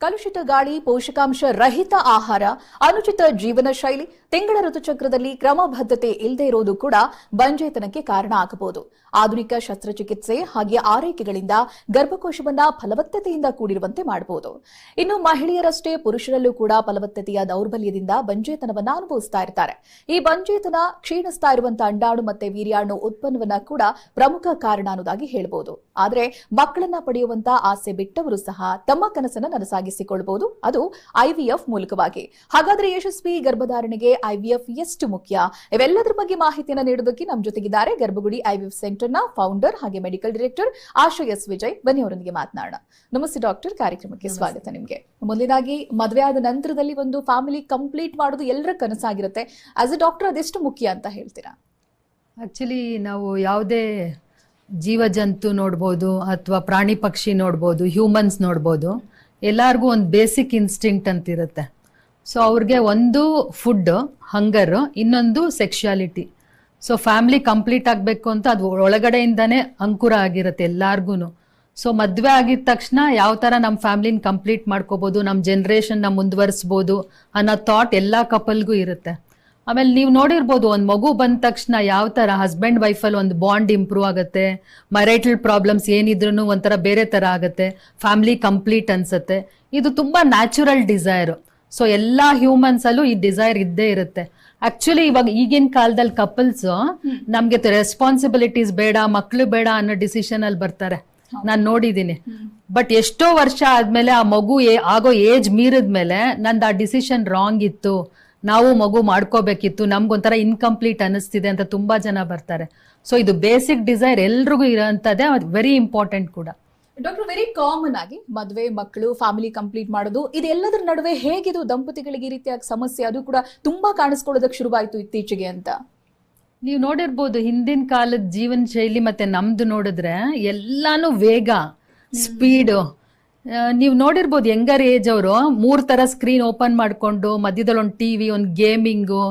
ಕಲುಷಿತ ಗಾಳಿ, ಪೋಷಕಾಂಶ ರಹಿತ ಆಹಾರ, ಅನುಚಿತ ಜೀವನ ಶೈಲಿ, ತಿಂಗಳ ಋತುಚಕ್ರದಲ್ಲಿ ಕ್ರಮಬದ್ಧತೆ ಇಲ್ಲದೆ ಇರೋದು ಕೂಡ ಬಂಜೇತನಕ್ಕೆ ಕಾರಣ ಆಗಬಹುದು. ಆಧುನಿಕ ಶಸ್ತ್ರಚಿಕಿತ್ಸೆ ಹಾಗೆ ಆರೈಕೆಗಳಿಂದ ಗರ್ಭಕೋಶವನ್ನ ಫಲವತ್ತತೆಯಿಂದ ಕೂಡಿರುವಂತೆ ಮಾಡಬಹುದು. ಇನ್ನು ಮಹಿಳೆಯರಷ್ಟೇ ಪುರುಷರಲ್ಲೂ ಕೂಡ ಫಲವತ್ತತೆಯ ದೌರ್ಬಲ್ಯದಿಂದ ಬಂಜೇತನವನ್ನ ಅನುಭವಿಸ್ತಾ ಇರ್ತಾರೆ. ಈ ಬಂಜೇತನ ಕ್ಷೀಣಿಸ್ತಾ ಇರುವಂತಹ ಅಂಡಾಣು ಮತ್ತೆ ವೀರ್ಯಾಣು ಉತ್ಪನ್ನವನ್ನ ಕೂಡ ಪ್ರಮುಖ ಕಾರಣ ಅನ್ನೋದಾಗಿ ಹೇಳಬಹುದು ಆದರೆ ಮಕ್ಕಳನ್ನ ಪಡೆಯುವಂತಹ ಆಸೆ ಬಿಟ್ಟವರು ಸಹ ತಮ್ಮ ಕನಸನ್ನ ನನಸಾಗಿಸಿಕೊಳ್ಳಬಹುದು ಅದು ಐವಿಎಫ್ ಮೂಲಕವಾಗಿ. ಹಾಗಾದ್ರೆ ಯಶಸ್ವಿ ಗರ್ಭಧಾರಣೆಗೆ ಐವಿಎಫ್ ಎಷ್ಟು ಮುಖ್ಯ? ಇವೆಲ್ಲದರ ಬಗ್ಗೆ ಮಾಹಿತಿಯನ್ನು ನೀಡೋದಕ್ಕೆ ನಮ್ಮ ಜೊತೆಗಿದ್ದಾರೆ ಗರ್ಭಗುಡಿ ಐವಿಎಫ್ ಸೆಂಟರ್ನ ಫೌಂಡರ್ ಹಾಗೆ medical director Asha S Vijay. ಬನ್ನಿ ಅವರೊಂದಿಗೆ ಮಾತನಾಡೋಣ. ನಮಸ್ತೆ ಡಾಕ್ಟರ್ ಕಾರ್ಯಕ್ರಮಕ್ಕೆ ಸ್ವಾಗತ ನಿಮಗೆ. ಮೊದಲನೇದಾಗಿ ಮದುವೆ ಆದ ನಂತರದಲ್ಲಿ ಒಂದು ಫ್ಯಾಮಿಲಿ ಕಂಪ್ಲೀಟ್ ಮಾಡೋದು ಎಲ್ಲರ ಕನಸಾಗಿರುತ್ತೆ. ಆಸ್ ಎ ಡಾಕ್ಟರ್ ಅದೆಷ್ಟು ಮುಖ್ಯ ಅಂತ ಹೇಳ್ತೀರಾ? ಆಕ್ಚುಲಿ ನಾವು ಯಾವುದೇ ಜೀವಜಂತು ನೋಡ್ಬೋದು ಅಥವಾ ಪ್ರಾಣಿ ಪಕ್ಷಿ ನೋಡ್ಬೋದು ಹ್ಯೂಮನ್ಸ್ ನೋಡ್ಬೋದು. ಎಲ್ಲರಿಗೂ ಒಂದು ಬೇಸಿಕ್ ಇನ್ಸ್ಟಿಂಕ್ಟ್ ಅಂತ ಇರುತ್ತೆ ಸೊ ಅವ್ರಿಗೆ ಒಂದು ಫುಡ್ ಹಂಗರ್ ಇನ್ನೊಂದು ಸೆಕ್ಷುಯಾಲಿಟಿ ಸೊ ಫ್ಯಾಮ್ಲಿ ಕಂಪ್ಲೀಟ್ ಆಗಬೇಕು ಅಂತ ಅದು ಒಳಗಡೆಯಿಂದನೇ ಅಂಕುರ ಆಗಿರುತ್ತೆ ಎಲ್ಲಾರ್ಗು ಸೊ ಮದುವೆ ಆಗಿದ ತಕ್ಷಣ ಯಾವ ಥರ ನಮ್ಮ ಫ್ಯಾಮ್ಲಿನ ಕಂಪ್ಲೀಟ್ ಮಾಡ್ಕೋಬೋದು ನಮ್ಮ ಜನ್ರೇಷನ್ನ ಮುಂದುವರಿಸ್ಬೋದು ಅನ್ನೋ ಥಾಟ್ ಎಲ್ಲ ಕಪಲ್ಗೂ ಇರುತ್ತೆ. ಆಮೇಲೆ ನೀವು ನೋಡಿರ್ಬೋದು ಒಂದು ಮಗು ಬಂದ ತಕ್ಷಣ ಯಾವ ತರ ಹಸ್ಬೆಂಡ್ ವೈಫಲ್ಲಿ ಒಂದು ಬಾಂಡ್ ಇಂಪ್ರೂವ್ ಆಗುತ್ತೆ ಮರೈಟಲ್ ಪ್ರಾಬ್ಲಮ್ಸ್ ಏನಿದ್ರು ಒಂಥರ ಬೇರೆ ತರ ಆಗುತ್ತೆ ಫ್ಯಾಮಿಲಿ ಕಂಪ್ಲೀಟ್ ಅನ್ಸುತ್ತೆ. ಇದು ತುಂಬಾ ನ್ಯಾಚುರಲ್ ಡಿಸೈರ್ ಸೊ ಎಲ್ಲ ಹ್ಯೂಮನ್ಸಲ್ಲೂ ಈ ಡಿಸೈರ್ ಇದ್ದೇ ಇರುತ್ತೆ. ಆಕ್ಚುಲಿ ಇವಾಗ ಈಗಿನ ಕಾಲದಲ್ಲಿ ಕಪಲ್ಸ್ ನಮ್ಗೆ ರೆಸ್ಪಾನ್ಸಿಬಿಲಿಟೀಸ್ ಬೇಡ ಮಕ್ಳು ಬೇಡ ಅನ್ನೋ ಡಿಸಿಷನ್ ಅಲ್ಲಿ ಬರ್ತಾರೆ. ನಾನು ನೋಡಿದೀನಿ. ಬಟ್ ಎಷ್ಟೋ ವರ್ಷ ಆದ್ಮೇಲೆ ಆ ಮಗು ಆಗೋ ಏಜ್ ಮೀರಿದ್ಮೇಲೆ ನಂದು ಆ ಡಿಸಿಷನ್ ರಾಂಗ್ ಇತ್ತು. ನಾವು ಮಗು ಮಾಡ್ಕೋಬೇಕಿತ್ತು ನಮ್ಗೊಂಥರ ಇನ್ಕಂಪ್ಲೀಟ್ ಅನ್ನಿಸ್ತಿದೆ ಅಂತ ತುಂಬಾ ಜನ ಬರ್ತಾರೆ. ಸೊ ಇದು ಬೇಸಿಕ್ ಡಿಸೈರ್ ಎಲ್ರಿಗೂ ಇರೋಂಥದ್ದೇ ವೆರಿ ಇಂಪಾರ್ಟೆಂಟ್ ಕೂಡ. ಡಾಕ್ಟರ್ ವೆರಿ ಕಾಮನ್ ಆಗಿ ಮದುವೆ ಮಕ್ಕಳು ಫ್ಯಾಮಿಲಿ ಕಂಪ್ಲೀಟ್ ಮಾಡೋದು ಇದೆಲ್ಲದರ ನಡುವೆ ಹೇಗಿದು ದಂಪತಿಗಳಿಗೆ ಈ ರೀತಿಯಾಗಿ ಸಮಸ್ಯೆ ಅದು ಕೂಡ ತುಂಬಾ ಕಾಣಿಸ್ಕೊಳ್ಳೋದಕ್ಕೆ ಶುರುವಾಯಿತು ಇತ್ತೀಚೆಗೆ ಅಂತ? ನೀವು ನೋಡಿರ್ಬೋದು ಹಿಂದಿನ ಕಾಲದ ಜೀವನ ಶೈಲಿ ಮತ್ತೆ ನಮ್ದು ನೋಡಿದ್ರೆ ಎಲ್ಲಾನು ವೇಗ ಸ್ಪೀಡು ನೀವು ನೋಡಿರ್ಬೋದು ಯಂಗರ್ ಏಜ್ ಅವರು ಮೂರ್ ತರ ಸ್ಕ್ರೀನ್ ಓಪನ್ ಮಾಡ್ಕೊಂಡು ಮಧ್ಯದಲ್ಲಿ ಒಂದು ಟಿವಿ ಒಂದು ಗೇಮಿಂಗು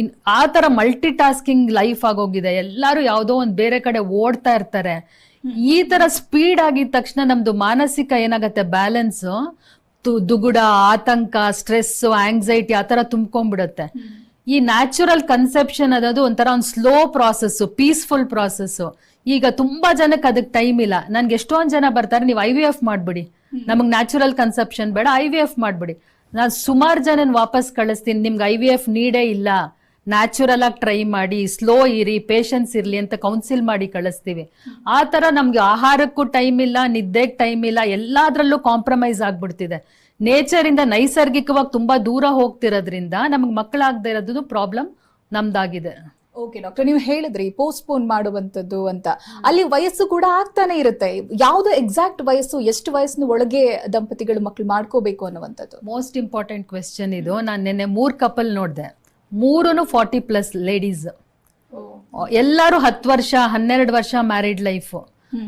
ಇನ್ ಆ ತರ ಮಲ್ಟಿ ಟಾಸ್ಕಿಂಗ್ ಲೈಫ್ ಆಗೋಗಿದೆ. ಎಲ್ಲರೂ ಯಾವುದೋ ಒಂದು ಬೇರೆ ಕಡೆ ಓಡ್ತಾ ಇರ್ತಾರೆ. ಈ ತರ ಸ್ಪೀಡ್ ಆಗಿದ ತಕ್ಷಣ ನಮ್ದು ಮಾನಸಿಕ ಏನಾಗತ್ತೆ? ಬ್ಯಾಲೆನ್ಸ್ ದುಗುಡ, ಆತಂಕ ಸ್ಟ್ರೆಸ್ ಆಂಗ್ಸೈಟಿ ಆ ತರ ತುಂಬ್ಕೊಂಡ್ಬಿಡುತ್ತೆ. ಈ ನ್ಯಾಚುರಲ್ ಕನ್ಸೆಪ್ಷನ್ ಅನ್ನೋದು ಒಂಥರ ಒಂದು ಸ್ಲೋ ಪ್ರಾಸೆಸ್ ಪೀಸ್ಫುಲ್ ಪ್ರಾಸೆಸ್ ಈಗ ತುಂಬಾ ಜನಕ್ಕೆ ಅದಕ್ಕೆ ಟೈಮ್ ಇಲ್ಲ. ನನ್ಗೆ ಎಷ್ಟೊಂದು ಜನ ಬರ್ತಾರೆ, ನೀವು ಐ ವಿ ಎಫ್ ಮಾಡ್ಬಿಡಿ. ನಮಗ್ ನ್ಯಾಚುರಲ್ ಕನ್ಸೆಪ್ಷನ್ ಬೇಡ ಐ ವಿ ಎಫ್ ಮಾಡ್ಬಿಡಿ. ನಾನು ಸುಮಾರು ಜನ ವಾಪಸ್ ಕಳಿಸ್ತೀನಿ ನಿಮ್ಗೆ ಐ ವಿ ಎಫ್ ನೀಡೇ ಇಲ್ಲ. ನ್ಯಾಚುರಲ್ ಆಗಿ ಟ್ರೈ ಮಾಡಿ ಸ್ಲೋ ಇರಿ ಪೇಷನ್ಸ್ ಇರ್ಲಿ ಅಂತ ಕೌನ್ಸಿಲ್ ಮಾಡಿ ಕಳಿಸ್ತೀವಿ. ಆ ತರ ನಮ್ಗೆ ಆಹಾರಕ್ಕೂ ಟೈಮ್ ಇಲ್ಲ ನಿದ್ದೆಗೆ ಟೈಮ್ ಇಲ್ಲ ಎಲ್ಲಾದ್ರಲ್ಲೂ ಕಾಂಪ್ರಮೈಸ್ ಆಗ್ಬಿಡ್ತಿದೆ. ನೇಚರ್ ಇಂದ ನೈಸರ್ಗಿಕವಾಗಿ ತುಂಬಾ ದೂರ ಹೋಗ್ತಿರೋದ್ರಿಂದ ನಮಗೆ ಮಕ್ಕಳಾಗದೇ ಇರೋದು ಪ್ರಾಬ್ಲಮ್ ನಮ್ದಾಗಿದೆ. ಓಕೆ ಡಾಕ್ಟರ್ ನೀವು ಹೇಳಿದ್ರಿ ಪೋಸ್ಟ್ಪೋನ್ ಮಾಡುವಂತದ್ದು ಅಂತ. ಅಲ್ಲಿ ವಯಸ್ಸು ಕೂಡ ಆಗ್ತಾನೆ ಇರುತ್ತೆ. ಯಾವ್ದು ಎಕ್ಸಾಕ್ಟ್ ವಯಸ್ಸು ಎಷ್ಟು ವಯಸ್ಸಿನ ಒಳಗೆ ದಂಪತಿಗಳು ಮಕ್ಕಳು ಮಾಡ್ಕೋಬೇಕು ಅನ್ನುವಂಥದ್ದು? ಮೋಸ್ಟ್ ಇಂಪಾರ್ಟೆಂಟ್ ಕ್ವೆಶನ್ ಇದು. ನಾನು ನಿನ್ನೆ ಮೂರ್ ಕಪಲ್ ನೋಡಿದೆ. ಮೂರೂ ಫಾರ್ಟಿ ಪ್ಲಸ್ ಲೇಡೀಸ್ ಎಲ್ಲರೂ ಹತ್ತು ವರ್ಷ ಹನ್ನೆರಡು ವರ್ಷ ಮ್ಯಾರಿಡ್ ಲೈಫ್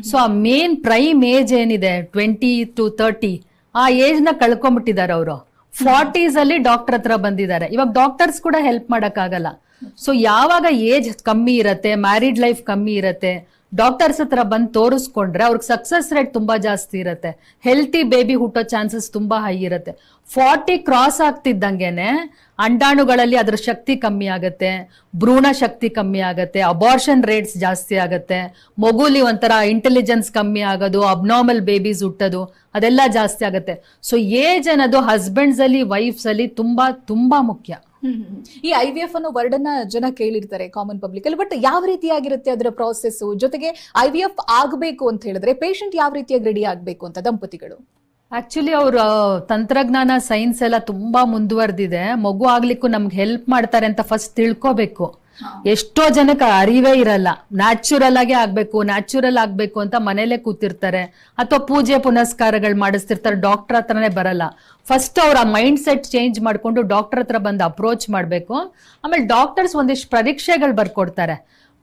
ಸೊ ಆ ಮೇನ್ ಪ್ರೈಮ್ ಏಜ್ ಏನಿದೆ ಟ್ವೆಂಟಿ ಟು ತರ್ಟಿ ಆ ಏಜ್ನ ಕಳ್ಕೊಂಡ್ಬಿಟ್ಟಿದ್ದಾರೆ ಅವರು. ಫಾರ್ಟೀಸ್ ಅಲ್ಲಿ ಡಾಕ್ಟರ್ ಹತ್ರ ಬಂದಿದ್ದಾರೆ. ಇವಾಗ ಡಾಕ್ಟರ್ಸ್ ಕೂಡ ಹೆಲ್ಪ್ ಆಗಲ್ಲ ಸೊ ಯಾವಾಗ ಏಜ್ ಕಮ್ಮಿ ಇರತ್ತೆ ಮ್ಯಾರಿಡ್ ಲೈಫ್ ಕಮ್ಮಿ ಇರತ್ತೆ ಡಾಕ್ಟರ್ಸ್ ಹತ್ರ ಬಂದು ತೋರಿಸ್ಕೊಂಡ್ರೆ ಅವ್ರಿಗೆ ಸಕ್ಸಸ್ ರೇಟ್ ತುಂಬಾ ಜಾಸ್ತಿ ಇರುತ್ತೆ ಹೆಲ್ತಿ ಬೇಬಿ ಹುಟ್ಟೋ ಚಾನ್ಸಸ್ ತುಂಬಾ ಹೈ ಇರುತ್ತೆ. ಫಾರ್ಟಿ ಕ್ರಾಸ್ ಆಗ್ತಿದ್ದಂಗೆನೆ ಅಂಡಾಣುಗಳಲ್ಲಿ ಅದ್ರ ಶಕ್ತಿ ಕಮ್ಮಿ ಆಗತ್ತೆ, ಭ್ರೂಣ ಶಕ್ತಿ ಕಮ್ಮಿ ಆಗತ್ತೆ ಅಬಾರ್ಷನ್ ರೇಟ್ಸ್ ಜಾಸ್ತಿ ಆಗತ್ತೆ, ಮಗುಲಿ ಒಂಥರ ಇಂಟೆಲಿಜೆನ್ಸ್ ಕಮ್ಮಿ ಆಗೋದು ಅಬ್ನಾರ್ಮಲ್ ಬೇಬೀಸ್ ಹುಟ್ಟೋದು, ಅದೆಲ್ಲ ಜಾಸ್ತಿ ಆಗತ್ತೆ. ಸೊ ಏಜ್ ಅನ್ನೋದು ಹಸ್ಬೆಂಡ್ಸ್ ಅಲ್ಲಿ ವೈಫ್ಸ್ ಅಲ್ಲಿ ತುಂಬಾ ತುಂಬಾ ಮುಖ್ಯ. ಈ ಐ ವಿ ಎಫ್ ಅನ್ನೋ ವರ್ಡನ್ನ ಜನ ಕೇಳಿರ್ತಾರೆ ಕಾಮನ್ ಪಬ್ಲಿಕ್ ಅಲ್ಲಿ. ಬಟ್ ಯಾವ ರೀತಿಯಾಗಿರುತ್ತೆ ಅದರ ಪ್ರಾಸೆಸ್ ಜೊತೆಗೆ ಐ ವಿ ಎಫ್ ಆಗಬೇಕು ಅಂತ ಹೇಳಿದ್ರೆ ಪೇಷಂಟ್ ಯಾವ ರೀತಿಯಾಗಿ ರೆಡಿ ಆಗಬೇಕು ಅಂತ ದಂಪತಿಗಳು? ಆಕ್ಚುಲಿ ಅವ್ರ ತಂತ್ರಜ್ಞಾನ ಸೈನ್ಸ್ ಎಲ್ಲ ತುಂಬಾ ಮುಂದುವರೆದಿದೆ. ಮಗು ಆಗ್ಲಿಕ್ಕೂ ನಮ್ಗೆ ಹೆಲ್ಪ್ ಮಾಡ್ತಾರೆ ಅಂತ ಫಸ್ಟ್ ತಿಳ್ಕೋಬೇಕು. ಎಷ್ಟೋ ಜನಕ್ಕೆ ಅರಿವೇ ಇರಲ್ಲ. ನ್ಯಾಚುರಲ್ ಆಗೇ ಆಗ್ಬೇಕು ನ್ಯಾಚುರಲ್ ಆಗ್ಬೇಕು ಅಂತ ಮನೇಲೆ ಕೂತಿರ್ತಾರೆ. ಅಥವಾ ಪೂಜೆ ಪುನಸ್ಕಾರಗಳು ಮಾಡಿಸ್ತಿರ್ತಾರೆ ಡಾಕ್ಟರ್ ಹತ್ರನೇ ಬರಲ್ಲ. ಫಸ್ಟ್ ಅವ್ರ ಮೈಂಡ್ ಸೆಟ್ ಚೇಂಜ್ ಮಾಡ್ಕೊಂಡು ಡಾಕ್ಟರ್ ಹತ್ರ ಬಂದು ಅಪ್ರೋಚ್ ಮಾಡ್ಬೇಕು. ಆಮೇಲೆ ಡಾಕ್ಟರ್ಸ್ ಒಂದಿಷ್ಟು ಪರೀಕ್ಷೆಗಳು ಬರ್ಕೊಡ್ತಾರೆ.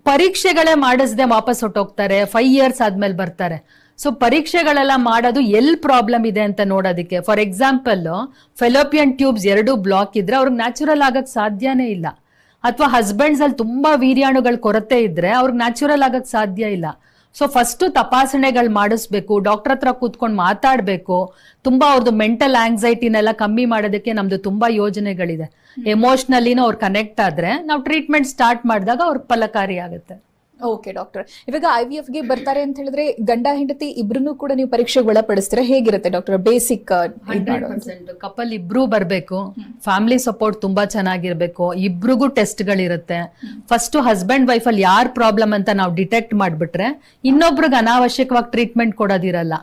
ಪರೀಕ್ಷೆಗಳೇ ಮಾಡಿಸದೆ ವಾಪಸ್ ಹೊಟ್ಟೋಗ್ತಾರೆ ಫೈವ್ ಇಯರ್ಸ್ ಆದ್ಮೇಲೆ ಬರ್ತಾರೆ. ಸೊ ಪರೀಕ್ಷೆಗಳೆಲ್ಲ ಮಾಡೋದು ಎಲ್ಲಿ ಪ್ರಾಬ್ಲಮ್ ಇದೆ ಅಂತ ನೋಡೋದಕ್ಕೆ. ಫಾರ್ ಎಕ್ಸಾಂಪಲ್ ಫೆಲೋಪಿಯನ್ ಟ್ಯೂಬ್ಸ್ ಎರಡು ಬ್ಲಾಕ್ ಇದ್ರೆ ಅವ್ರಿಗೆ ನ್ಯಾಚುರಲ್ ಆಗಕ್ಕೆ ಸಾಧ್ಯನೇ ಇಲ್ಲ. ಅಥವಾ ಹಸ್ಬೆಂಡ್ಸ್ ಅಲ್ಲಿ ತುಂಬಾ ವೀರ್ಯಾಣುಗಳ ಕೊರತೆ ಇದ್ರೆ ಅವ್ರಿಗೆ ನ್ಯಾಚುರಲ್ ಆಗಕ್ ಸಾಧ್ಯ ಇಲ್ಲ. ಸೊ ಫಸ್ಟ್ ತಪಾಸಣೆಗಳು ಮಾಡಿಸ್ಬೇಕು ಡಾಕ್ಟರ್ ಹತ್ರ ಕೂತ್ಕೊಂಡು ಮಾತಾಡ್ಬೇಕು ತುಂಬಾ ಅವ್ರದ್ದು ಮೆಂಟಲ್ ಆಂಗ್ಸೈಟಿನೆಲ್ಲ ಕಮ್ಮಿ ಮಾಡೋದಕ್ಕೆ ನಮ್ದು ತುಂಬಾ ಯೋಜನೆಗಳಿದೆ. ಎಮೋಷನಲಿನೂ ಅವ್ರು ಕನೆಕ್ಟ್ ಆದ್ರೆ ನಾವು ಟ್ರೀಟ್ಮೆಂಟ್ ಸ್ಟಾರ್ಟ್ ಮಾಡಿದಾಗ ಅವ್ರಿಗೆ ಫಲಕಾರಿ ಆಗುತ್ತೆ ಓಕೆ ಡಾಕ್ಟರ್ ಇವಾಗ ಐ ವಿ ಎಫ್ಗೆ ಬರ್ತಾರೆ ಅಂತ ಹೇಳಿದ್ರೆ ಗಂಡ ಹೆಂಡತಿ ಇಬ್ರು ಕೂಡ ನೀವು ಪರೀಕ್ಷೆಗೆ ಒಳಪಡಿಸ್ತೀರಾ? ಹೇಗಿರುತ್ತೆ ಡಾಕ್ಟರ್ ಬೇಸಿಕ್ ಕಪಲ್ ಇಬ್ರು ಬರಬೇಕು. ಫ್ಯಾಮಿಲಿ ಸಪೋರ್ಟ್ ತುಂಬಾ ಚೆನ್ನಾಗಿರ್ಬೇಕು. ಇಬ್ರಿಗೂ ಟೆಸ್ಟ್ಗಳಿರುತ್ತೆ ಫಸ್ಟ್ ಹಸ್ಬೆಂಡ್ ವೈಫ್ ಅಲ್ಲಿ ಯಾರ್ ಪ್ರಾಬ್ಲಮ್ ಅಂತ ನಾವು ಡಿಟೆಕ್ಟ್ ಮಾಡ್ಬಿಟ್ರೆ ಇನ್ನೊಬ್ರಿಗೆ ಅನಾವಶ್ಯಕವಾಗಿ ಟ್ರೀಟ್ಮೆಂಟ್ ಕೊಡೋದಿರಲ್ಲ.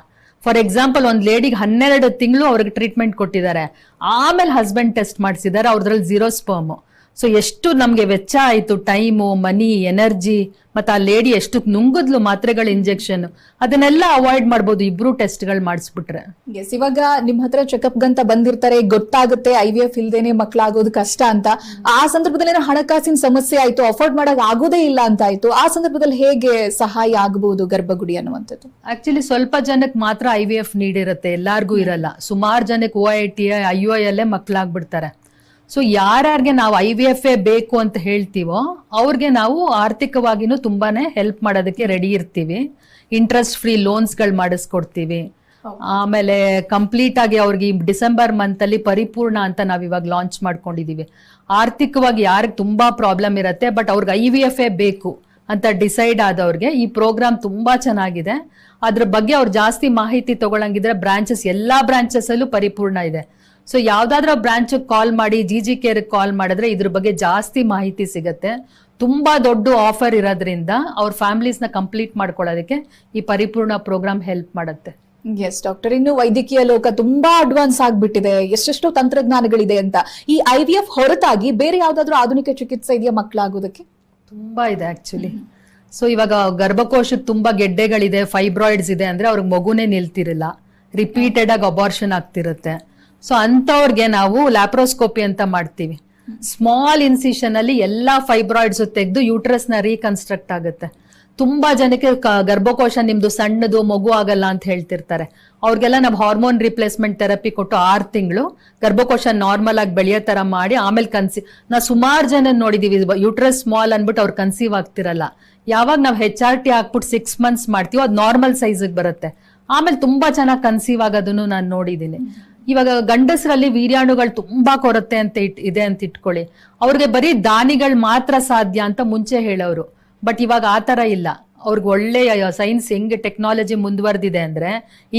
ಫಾರ್ ಎಕ್ಸಾಂಪಲ್ ಒಂದ್ ಲೇಡಿಗೆ ಹನ್ನೆರಡು ತಿಂಗಳು ಅವ್ರಿಗೆ ಟ್ರೀಟ್ಮೆಂಟ್ ಕೊಟ್ಟಿದ್ದಾರೆ. ಆಮೇಲೆ ಹಸ್ಬೆಂಡ್ ಟೆಸ್ಟ್ ಮಾಡಿಸಿದ್ದಾರೆ ಅವ್ರದ್ರಲ್ಲಿ ಜೀರೋ ಸ್ಪರ್ಮ್ ಸೊ ಎಷ್ಟು ನಮಗೆ ವೆಚ್ಚ ಆಯಿತು? ಟೈಮು ಮನಿ ಎನರ್ಜಿ ಮತ್ತೆ ಆ ಲೇಡಿ ಎಷ್ಟು ನುಂಗಿದ್ಲು ಮಾತ್ರೆಗಳ ಇಂಜೆಕ್ಷನ್ ಅದನ್ನೆಲ್ಲ ಅವಾಯ್ಡ್ ಮಾಡ್ಬೋದು ಇಬ್ರು ಟೆಸ್ಟ್ಗಳು ಮಾಡಿಸ್ಬಿಟ್ರೆ. ಎಸ್ ಇವಾಗ ನಿಮ್ಮ ಹತ್ರ ಚೆಕಪ್ಗಂತ ಬಂದಿರ್ತಾರೆ ಗೊತ್ತಾಗುತ್ತೆ ಐ ವಿ ಎಫ್ ಇಲ್ದೇನೆ ಮಕ್ಕಳಾಗೋದು ಕಷ್ಟ ಅಂತ. ಆ ಸಂದರ್ಭದಲ್ಲಿ ಏನೋ ಹಣಕಾಸಿನ ಸಮಸ್ಯೆ ಆಯಿತು ಅಫೋರ್ಡ್ ಮಾಡಕ್ ಆಗೋದೇ ಇಲ್ಲ ಅಂತ ಆಯಿತು. ಆ ಸಂದರ್ಭದಲ್ಲಿ ಹೇಗೆ ಸಹಾಯ ಆಗಬಹುದು ಗರ್ಭಗುಡಿ ಅನ್ನುವಂಥದ್ದು? ಆಕ್ಚುಲಿ ಸ್ವಲ್ಪ ಜನಕ್ಕೆ ಮಾತ್ರ ಐ ವಿ ಎಫ್ ನೀಡಿರುತ್ತೆ ಎಲ್ಲಾರ್ಗೂ ಇರಲ್ಲ. ಸುಮಾರು ಜನಕ್ಕೆ O I T I I U I ಮಕ್ಕಳಾಗ್ಬಿಡ್ತಾರೆ so ಯಾರ್ಯಾರಿಗೆ ನಾವು ಐ ವಿ ಎಫ್ ಎ ಬೇಕು ಅಂತ ಹೇಳ್ತೀವೋ ಅವ್ರಿಗೆ ನಾವು ಆರ್ಥಿಕವಾಗಿನೂ ತುಂಬಾನೇ ಹೆಲ್ಪ್ ಮಾಡೋದಕ್ಕೆ ರೆಡಿ ಇರ್ತೀವಿ. ಇಂಟ್ರೆಸ್ಟ್ ಫ್ರೀ ಲೋನ್ಸ್ಗಳು ಮಾಡಿಸ್ಕೊಡ್ತೀವಿ. ಆಮೇಲೆ ಕಂಪ್ಲೀಟ್ ಆಗಿ ಅವ್ರಿಗೆ ಡಿಸೆಂಬರ್ ಮಂತ್ ಅಲ್ಲಿ ಪರಿಪೂರ್ಣ ಅಂತ ನಾವ್ ಇವಾಗ ಲಾಂಚ್ ಮಾಡ್ಕೊಂಡಿದೀವಿ. ಆರ್ಥಿಕವಾಗಿ ಯಾರಿಗೆ ತುಂಬಾ ಪ್ರಾಬ್ಲಮ್ ಇರುತ್ತೆ ಬಟ್ ಅವ್ರಿಗೆ ಐ ವಿ ಎಫ್ ಎ ಬೇಕು ಅಂತ ಡಿಸೈಡ್ ಆದವ್ರಿಗೆ ಈ ಪ್ರೋಗ್ರಾಮ್ ತುಂಬಾ ಚೆನ್ನಾಗಿದೆ. ಅದ್ರ ಬಗ್ಗೆ ಅವ್ರು ಜಾಸ್ತಿ ಮಾಹಿತಿ ತಗೊಳಂಗಿದ್ರೆ ಬ್ರಾಂಚಸ್ ಎಲ್ಲಾ ಬ್ರಾಂಚಸ್ ಅಲ್ಲೂ ಪರಿಪೂರ್ಣ ಇದೆ. ಸೊ ಯಾವ್ದಾದ್ರು ಬ್ರಾಂಚ್ ಕಾಲ್ ಮಾಡಿ ಜಿ ಜಿ ಕೇರ್ ಕಾಲ್ ಮಾಡಿದ್ರೆ ಇದ್ರ ಬಗ್ಗೆ ಜಾಸ್ತಿ ಮಾಹಿತಿ ಸಿಗತ್ತೆ. ತುಂಬಾ ದೊಡ್ಡ ಆಫರ್ ಇರೋದ್ರಿಂದ ಅವ್ರ ಫ್ಯಾಮಿಲೀಸ್ನ ಕಂಪ್ಲೀಟ್ ಮಾಡ್ಕೊಳ್ಳೋದಕ್ಕೆ ಈ ಪರಿಪೂರ್ಣ ಪ್ರೋಗ್ರಾಮ್ ಹೆಲ್ಪ್ ಮಾಡುತ್ತೆ. ಎಸ್ ಡಾಕ್ಟರ್ ಇನ್ನು ವೈದ್ಯಕೀಯ ಲೋಕ ತುಂಬಾ ಅಡ್ವಾನ್ಸ್ ಆಗ್ಬಿಟ್ಟಿದೆ. ಎಷ್ಟೆಷ್ಟು ತಂತ್ರಜ್ಞಾನಗಳಿದೆ ಅಂತ. ಈ ಐ ವಿ ಎಫ್ ಹೊರತಾಗಿ ಬೇರೆ ಯಾವ್ದಾದ್ರು ಆಧುನಿಕ ಚಿಕಿತ್ಸೆ ಇದೆಯಾ ಮಕ್ಕಳಾಗೋದಕ್ಕೆ? ತುಂಬಾ ಇದೆ ಆಕ್ಚುಲಿ ಸೊ ಇವಾಗ ಗರ್ಭಕೋಶದ ತುಂಬಾ ಗೆಡ್ಡೆಗಳಿದೆ ಫೈಬ್ರಾಯ್ಡ್ಸ್ ಇದೆ ಅಂದ್ರೆ ಅವ್ರಿಗೆ ಮಗುನೇ ನಿಲ್ತಿರಲ್ಲ. ರಿಪೀಟೆಡ್ ಆಗಿ ಅಬಾರ್ಷನ್ ಆಗ್ತಿರುತ್ತೆ. ಸೊ ಅಂಥವ್ರಿಗೆ ನಾವು ಲ್ಯಾಪ್ರೋಸ್ಕೋಪಿ ಅಂತ ಮಾಡ್ತೀವಿ. ಸ್ಮಾಲ್ ಇನ್ಸಿಷನ್ ಅಲ್ಲಿ ಎಲ್ಲಾ ಫೈಬ್ರಾಯ್ಡ್ಸ್ ತೆಗೆದು ಯೂಟ್ರಸ್ನ ರೀಕನ್ಸ್ಟ್ರಕ್ಟ್ ಆಗುತ್ತೆ. ತುಂಬಾ ಜನಕ್ಕೆ ಗರ್ಭಕೋಶ ನಿಮ್ದು ಸಣ್ಣದು, ಮಗು ಆಗಲ್ಲ ಅಂತ ಹೇಳ್ತಿರ್ತಾರೆ. ಅವ್ರಿಗೆಲ್ಲ ನಾವು ಹಾರ್ಮೋನ್ ರಿಪ್ಲೇಸ್ಮೆಂಟ್ ಥೆರಪಿ ಕೊಟ್ಟು ಆರು ತಿಂಗಳು ಗರ್ಭಕೋಶ ನಾರ್ಮಲ್ ಆಗಿ ಬೆಳೆಯೋ ತರ ಮಾಡಿ ಆಮೇಲೆ ಕನ್ಸಿ ನಾವು ಸುಮಾರು ಜನ ನೋಡಿದೀವಿ ಯೂಟ್ರಸ್ ಸ್ಮಾಲ್ ಅನ್ಬಿಟ್ಟು ಅವ್ರು ಕನ್ಸೀವ್ ಆಗ್ತಿರಲ್ಲ. ಯಾವಾಗ ನಾವು ಹೆಚ್ ಆರ್ ಟಿ ಹಾಕ್ಬಿಟ್ಟು ಸಿಕ್ಸ್ ಮಂತ್ಸ್ ಮಾಡ್ತೀವೋ ಅದು ನಾರ್ಮಲ್ ಸೈಜಿಗೆ ಬರುತ್ತೆ. ಆಮೇಲೆ ತುಂಬಾ ಚೆನ್ನಾಗಿ ಕನ್ಸೀವ್ ಆಗೋದನ್ನು ನಾನು ನೋಡಿದ್ದೀನಿ ಇವಾಗ ಗಂಡಸರಲ್ಲಿ ವೀರ್ಯಾಣುಗಳು ತುಂಬಾ ಕೊರತೆ ಅಂತ ಇಟ್, ಇದೆ ಅಂತ ಇಟ್ಕೊಳ್ಳಿ. ಅವ್ರಿಗೆ ಬರೀ ದಾನಿಗಳು ಮಾತ್ರ ಸಾಧ್ಯ ಅಂತ ಮುಂಚೆ ಹೇಳೋರು. ಬಟ್ ಇವಾಗ ಆ ತರ ಇಲ್ಲ. ಅವ್ರಿಗೆ ಒಳ್ಳೆಯ ಸೈನ್ಸ್ ಹೆಂಗೆ ಟೆಕ್ನಾಲಜಿ ಮುಂದುವರೆದಿದೆ ಅಂದ್ರೆ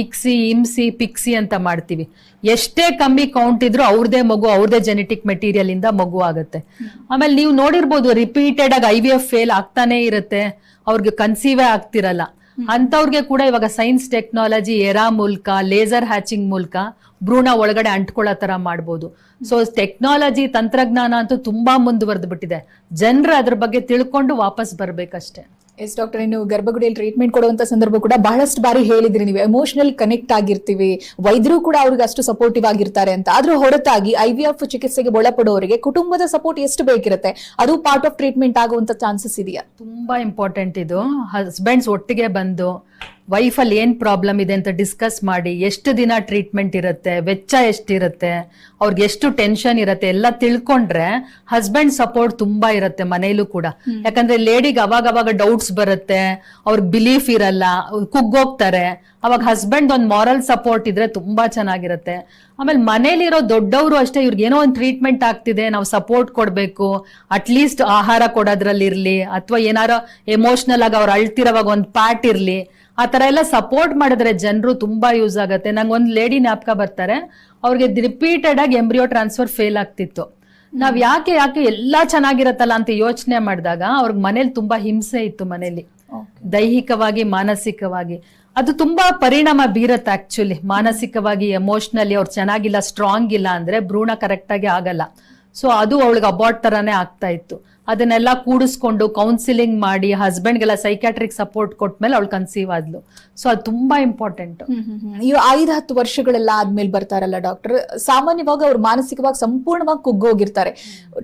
ಇಕ್ಸಿ ಇಮ್ಸಿ ಪಿಕ್ಸಿ ಅಂತ ಮಾಡ್ತೀವಿ. ಎಷ್ಟೇ ಕಮ್ಮಿ ಕೌಂಟ್ ಇದ್ರೂ ಅವ್ರದೇ ಮಗು, ಅವ್ರದೇ ಜೆನೆಟಿಕ್ ಮೆಟೀರಿಯಲ್ ಇಂದ ಮಗು ಆಗುತ್ತೆ. ಆಮೇಲೆ ನೀವು ನೋಡಿರ್ಬೋದು ರಿಪೀಟೆಡ್ ಆಗಿ ಐ ವಿ ಎಫ್ ಫೇಲ್ ಆಗ್ತಾನೆ ಇರುತ್ತೆ. ಅವ್ರಿಗೆ ಕನ್ಸೀವೇ ಆಗ್ತಿರಲ್ಲ. ಅಂತವ್ರಿಗೆ ಕೂಡ ಇವಾಗ ಸೈನ್ಸ್ ಟೆಕ್ನಾಲಜಿ ಎರಾ ಮೂಲಕ ಲೇಸರ್ ಹ್ಯಾಚಿಂಗ್ ಮೂಲಕ ಭ್ರೂಣ ಒಳಗಡೆ ಅಂಟ್ಕೊಳ್ಳೋ ತರ ಮಾಡ್ಬೋದು. ಸೊ ಟೆಕ್ನಾಲಜಿ ತಂತ್ರಜ್ಞಾನ ಅಂತೂ ತುಂಬಾ ಮುಂದುವರೆದು ಬಿಟ್ಟಿದೆ. ಜನರು ಅದ್ರ ಬಗ್ಗೆ ತಿಳ್ಕೊಂಡು ವಾಪಸ್ ಬರ್ಬೇಕಷ್ಟೇ. ಎಸ್ ಡಾಕ್ಟರ್, ಇನ್ನು ಗರ್ಭಗುಡಿಯಲ್ಲಿ ಟ್ರೀಟ್ಮೆಂಟ್ ಕೊಡುವಂತ ಸಂದರ್ಭ ಕೂಡ ಬಹಳಷ್ಟು ಬಾರಿ ಹೇಳಿದ್ರಿ ನೀವು. ಎಮೋಷನಲ್ ಕನೆಕ್ಟ್ ಆಗಿರ್ತೀವಿ. ವೈದ್ಯರು ಕೂಡ ಅವ್ರಿಗೆ ಅಷ್ಟು ಸಪೋರ್ಟಿವ್ ಆಗಿರ್ತಾರೆ ಅಂತ. ಆದ್ರೂ ಹೊರತಾಗಿ ಐ ವಿ ಎಫ್ ಚಿಕಿತ್ಸೆಗೆ ಒಳಪಡುವವರಿಗೆ ಕುಟುಂಬದ ಸಪೋರ್ಟ್ ಎಷ್ಟು ಬೇಕಿರುತ್ತೆ? ಅದು ಪಾರ್ಟ್ ಆಫ್ ಟ್ರೀಟ್ಮೆಂಟ್ ಆಗುವಂತ ಚಾನ್ಸಸ್ ಇದೆಯಾ? ತುಂಬಾ ಇಂಪಾರ್ಟೆಂಟ್ ಇದು. ಹಸ್ಬೆಂಡ್ಸ್ ಒಟ್ಟಿಗೆ ಬಂದು ವೈಫ್ ಏನು ಏನ್ ಪ್ರಾಬ್ಲಮ್ ಇದೆ ಅಂತ ಡಿಸ್ಕಸ್ ಮಾಡಿ ಎಷ್ಟು ದಿನ ಟ್ರೀಟ್ಮೆಂಟ್ ಇರುತ್ತೆ ವೆಚ್ಚ ಎಷ್ಟಿರುತ್ತೆ ಅವ್ರಿಗೆ ಎಷ್ಟು ಟೆನ್ಷನ್ ಇರುತ್ತೆ ಎಲ್ಲ ತಿಳ್ಕೊಂಡ್ರೆ ಹಸ್ಬೆಂಡ್ ಸಪೋರ್ಟ್ ತುಂಬಾ ಇರುತ್ತೆ ಮನೇಲೂ ಕೂಡ. ಯಾಕಂದ್ರೆ ಲೇಡಿಗೆ ಅವಾಗ ಅವಾಗ ಡೌಟ್ಸ್ ಬರುತ್ತೆ ಅವ್ರಿಗೆ ಬಿಲೀಫ್ ಇರಲ್ಲ ಕುಗ್ಗೋಗ್ತಾರೆ ಅವಾಗ ಹಸ್ಬೆಂಡ್ ಒಂದು ಮಾರಲ್ ಸಪೋರ್ಟ್ ಇದ್ರೆ ತುಂಬಾ ಚೆನ್ನಾಗಿರುತ್ತೆ. ಆಮೇಲೆ ಮನೇಲಿರೋ ದೊಡ್ಡವರು ಅಷ್ಟೇ ಇವ್ರಿಗೆ ಏನೋ ಒಂದು ಟ್ರೀಟ್ಮೆಂಟ್ ಆಗ್ತಿದೆ ನಾವು ಸಪೋರ್ಟ್ ಕೊಡಬೇಕು ಅಟ್ಲೀಸ್ಟ್ ಆಹಾರ ಕೊಡೋದ್ರಲ್ಲಿ ಇರ್ಲಿ ಅಥವಾ ಏನಾರ ಎಮೋಷನಲ್ ಆಗಿ ಅವ್ರು ಅಳ್ತಿರೋವಾಗ ಒಂದು ಪ್ಯಾಟ್ ಇರ್ಲಿ. ಆ ತರ ಎಲ್ಲ ಸಪೋರ್ಟ್ ಮಾಡಿದ್ರೆ ಜನರು ತುಂಬಾ ಯೂಸ್ ಆಗುತ್ತೆ. ನಂಗೆ ಒಂದು ಲೇಡಿ ನ್ಯಾಪ್ಕ ಬರ್ತಾರೆ. ಅವ್ರಿಗೆ ರಿಪೀಟೆಡ್ ಆಗಿ ಎಂಬ್ರಿಯೋ ಟ್ರಾನ್ಸ್ಫರ್ ಫೇಲ್ ಆಗ್ತಿತ್ತು. ನಾವ್ ಯಾಕೆ ಯಾಕೆ ಎಲ್ಲಾ ಚೆನ್ನಾಗಿರತ್ತಲ್ಲ ಅಂತ ಯೋಚನೆ ಮಾಡಿದಾಗ ಅವ್ರಿಗೆ ಮನೇಲಿ ತುಂಬಾ ಹಿಂಸೆ ಇತ್ತು ಮನೇಲಿ. ದೈಹಿಕವಾಗಿ ಮಾನಸಿಕವಾಗಿ. ಅದು ತುಂಬಾ ಪರಿಣಾಮ ಬೀರತ್ತೆ ಆಕ್ಚುಲಿ ಮಾನಸಿಕವಾಗಿ ಎಮೋಷನಲಿ ಅವ್ರು ಚೆನ್ನಾಗಿಲ್ಲ ಸ್ಟ್ರಾಂಗ್ ಇಲ್ಲ ಅಂದ್ರೆ ಭ್ರೂಣ ಕರೆಕ್ಟ್ ಆಗಿ ಆಗಲ್ಲ. ಸೊ ಅದು ಅವಳಿಗೆ ಅಬಾರ್ಟ್ ತರಾನೇ ಆಗ್ತಾ ಇತ್ತು. ಅದನ್ನೆಲ್ಲ ಕೂಡಿಸ್ಕೊಂಡು ಕೌನ್ಸಿಲಿಂಗ್ ಮಾಡಿ ಹಸ್ಬೆಂಡ್ಗೆಲ್ಲ ಸೈಕ್ಯಾಟ್ರಿಕ್ ಸಪೋರ್ಟ್ ಕೊಟ್ಮೇಲೆ ಅವಳು ಕನ್ಸೀವ್ ಆದ್ಲು. ಸೊ ಅದು ತುಂಬಾ ಇಂಪಾರ್ಟೆಂಟ್ ಈ ಐದು ಹತ್ತು ವರ್ಷಗಳೆಲ್ಲ ಆದ್ಮೇಲೆ ಬರ್ತಾರಲ್ಲ ಡಾಕ್ಟರ್ ಸಾಮಾನ್ಯವಾಗಿ ಅವ್ರು ಮಾನಸಿಕವಾಗಿ ಸಂಪೂರ್ಣವಾಗಿ ಕುಗ್ಗೋಗಿರ್ತಾರೆ.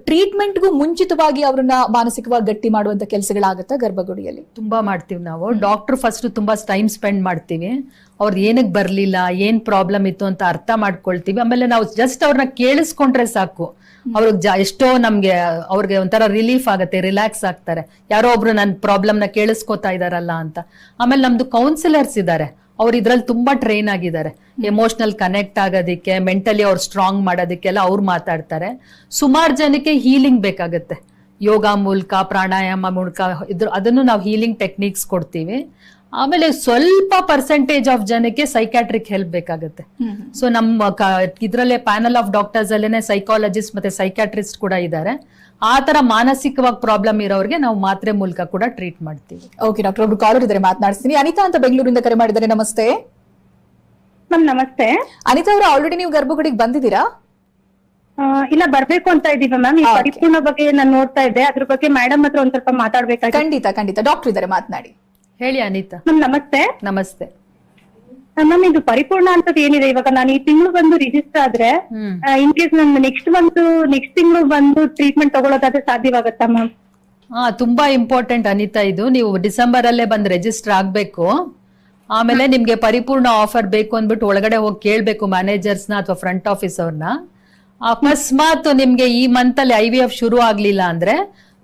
ಟ್ರೀಟ್ಮೆಂಟ್ಗೂ ಮುಂಚಿತವಾಗಿ ಅವ್ರನ್ನ ಮಾನಸಿಕವಾಗಿ ಗಟ್ಟಿ ಮಾಡುವಂತ ಕೆಲಸಗಳಾಗುತ್ತೆ ಗರ್ಭಗುಡಿಯಲ್ಲಿ? ತುಂಬಾ ಮಾಡ್ತೀವಿ ನಾವು. ಡಾಕ್ಟರ್ ಫಸ್ಟ್ ತುಂಬಾ ಟೈಮ್ ಸ್ಪೆಂಡ್ ಮಾಡ್ತೀವಿ. ಅವ್ರದ್ದು ಏನಕ್ಕೆ ಬರಲಿಲ್ಲ ಏನ್ ಪ್ರಾಬ್ಲಮ್ ಇತ್ತು ಅಂತ ಅರ್ಥ ಮಾಡ್ಕೊಳ್ತೀವಿ. ಆಮೇಲೆ ನಾವು ಜಸ್ಟ್ ಅವ್ರನ್ನ ಕೇಳಿಸ್ಕೊಂಡ್ರೆ ಸಾಕು. ಅವ್ರಿಗೆ ಜ ಎಷ್ಟೋ ನಮ್ಗೆ ಅವ್ರಿಗೆ ಒಂಥರ ರಿಲೀಫ್ ಆಗುತ್ತೆ ರಿಲ್ಯಾಕ್ಸ್ ಆಗ್ತಾರೆ. ಯಾರೋ ಒಬ್ರು ನನ್ನ ಪ್ರಾಬ್ಲಮ್ನ ಕೇಳಿಸ್ಕೊತಾ ಇದಾರಲ್ಲ ಅಂತ. ಆಮೇಲೆ ನಮ್ದು ಕೌನ್ಸಿಲರ್ಸ್ ಇದ್ದಾರೆ ಅವ್ರು ಇದ್ರಲ್ಲಿ ತುಂಬಾ ಟ್ರೈನ್ ಆಗಿದ್ದಾರೆ ಎಮೋಷನಲ್ ಕನೆಕ್ಟ್ ಆಗೋದಕ್ಕೆ ಮೆಂಟಲಿ ಅವ್ರು ಸ್ಟ್ರಾಂಗ್ ಮಾಡೋದಕ್ಕೆಲ್ಲ ಅವ್ರು ಮಾತಾಡ್ತಾರೆ. ಸುಮಾರು ಜನಕ್ಕೆ ಹೀಲಿಂಗ್ ಬೇಕಾಗುತ್ತೆ. ಯೋಗ ಮೂಲಕ, ಪ್ರಾಣಾಯಾಮ ಮೂಲಕ ಇದ್ರ ಅದನ್ನು ನಾವು ಹೀಲಿಂಗ್ ಟೆಕ್ನಿಕ್ಸ್ ಕೊಡ್ತೀವಿ. ಆಮೇಲೆ ಸ್ವಲ್ಪ ಪರ್ಸೆಂಟೇಜ್ ಆಫ್ ಜನಕ್ಕೆ ಸೈಕ್ಯಾಟ್ರಿಕ್ ಹೆಲ್ಪ್ ಬೇಕಾಗುತ್ತೆ. ಸೊ ನಮ್ಮ ಇದರಲ್ಲೇ ಇದ್ರಲ್ಲೇ ಪ್ಯಾನಲ್ ಆಫ್ ಡಾಕ್ಟರ್ಸ್ ಅಲ್ಲೇನೆ ಸೈಕಾಲಜಿಸ್ಟ್ ಮತ್ತೆ ಸೈಕ್ಯಾಟ್ರಿಸ್ಟ್ ಕೂಡ ಇದ್ದಾರೆ ಆ ತರ ಮಾನಸಿಕವಾಗಿ ಪ್ರಾಬ್ಲಮ್ ಇರೋರಿಗೆ ನಾವು ಮಾತ್ರೆ ಮೂಲಕ ಕೂಡ ಟ್ರೀಟ್ ಮಾಡ್ತೀವಿ. ಓಕೆ ಡಾಕ್ಟರ್ ಒಬ್ರು ಕಾಲರ್ ಇದ್ರೆ ಮಾತನಾಡ್ತೀನಿ ಅನಿತಾ ಅಂತ ಬೆಂಗಳೂರಿಂದ ಕರೆ ಮಾಡಿದ್ದಾರೆ ನಮಸ್ತೆ. ಮ್ಯಾಮ್ ನಮಸ್ತೆ. ಅನಿತಾ ಅವರು ಆಲ್ರೆಡಿ ನೀವು ಗರ್ಭಗುಡಿಗೆ ಬಂದಿದ್ದೀರಾ? ಇಲ್ಲ ಬರ್ಬೇಕು ಅಂತ ಇದೀವಿ ಮ್ಯಾಮ್. ಈ ಪರಿಪೂರ್ಣ ಬಗ್ಗೆ ನಾನು ನೋಡ್ತಾ ಇದ್ದೆ. ಅದ್ರ ಬಗ್ಗೆ ಮೇಡಮ್ ಹತ್ರ ಒಂದ್ ಸ್ವಲ್ಪ ಮಾತಾಡ್ಬೇಕಾಗಿ ಖಂಡಿತ ಖಂಡಿತ. ಡಾಕ್ಟರ್ ಇದ್ದಾರೆ ಮಾತನಾಡಿ. ಹೇಳಿ ಅನಿತಾ. ಮ್ಯಾಮ್ ನಮಸ್ತೆ. ನಮಸ್ತೆ. ಮ್ಯಾಮ್ ಇದು ಪರಿಪೂರ್ಣ ಅಂತದ್ ಏನಿದೆ? ಇವಾಗ ನಾನು ಈ ತಿಂಗಳು ಬಂದು ರಿಜಿಸ್ಟರ್ ಆದ್ರೆ ಹ್ಮ್. ಇನ್ ಕೇಸ್ ನಾನು ನೆಕ್ಸ್ಟ್ ಮಂತ್ ನೆಕ್ಸ್ಟ್ ತಿಂಗಳು ಬಂದು ಟ್ರೀಟ್ಮೆಂಟ್ ತಗೊಳ್ಳೋದಾದ್ರೆ ಸಾಧ್ಯವಾಗತ್ತಾ ಮ್ಯಾಮ್? ಹಾ ತುಂಬಾ ಇಂಪಾರ್ಟೆಂಟ್ ಅನಿತಾ ಇದು. ನೀವು ಡಿಸೆಂಬರ್ ಅಲ್ಲೇ ಬಂದು ರಿಜಿಸ್ಟರ್ ಆಗ್ಬೇಕು. ಆಮೇಲೆ ನಿಮ್ಗೆ ಪರಿಪೂರ್ಣ ಆಫರ್ ಬೇಕು ಅಂದ್ಬಿಟ್ಟು ಒಳಗಡೆ ಹೋಗಿ ಕೇಳ್ಬೇಕು ಮ್ಯಾನೇಜರ್ಸ್ನ ಅಥವಾ ಫ್ರಂಟ್ ಆಫೀಸ್ ಅವ್ರನ್ನ. ಅಕಸ್ಮಾತ್ ನಿಮ್ಗೆ ಈ ಮಂತ್ ಅಲ್ಲಿ ಐ ವಿ ಎಫ್ ಶುರು ಆಗ್ಲಿಲ್ಲ ಅಂದ್ರೆ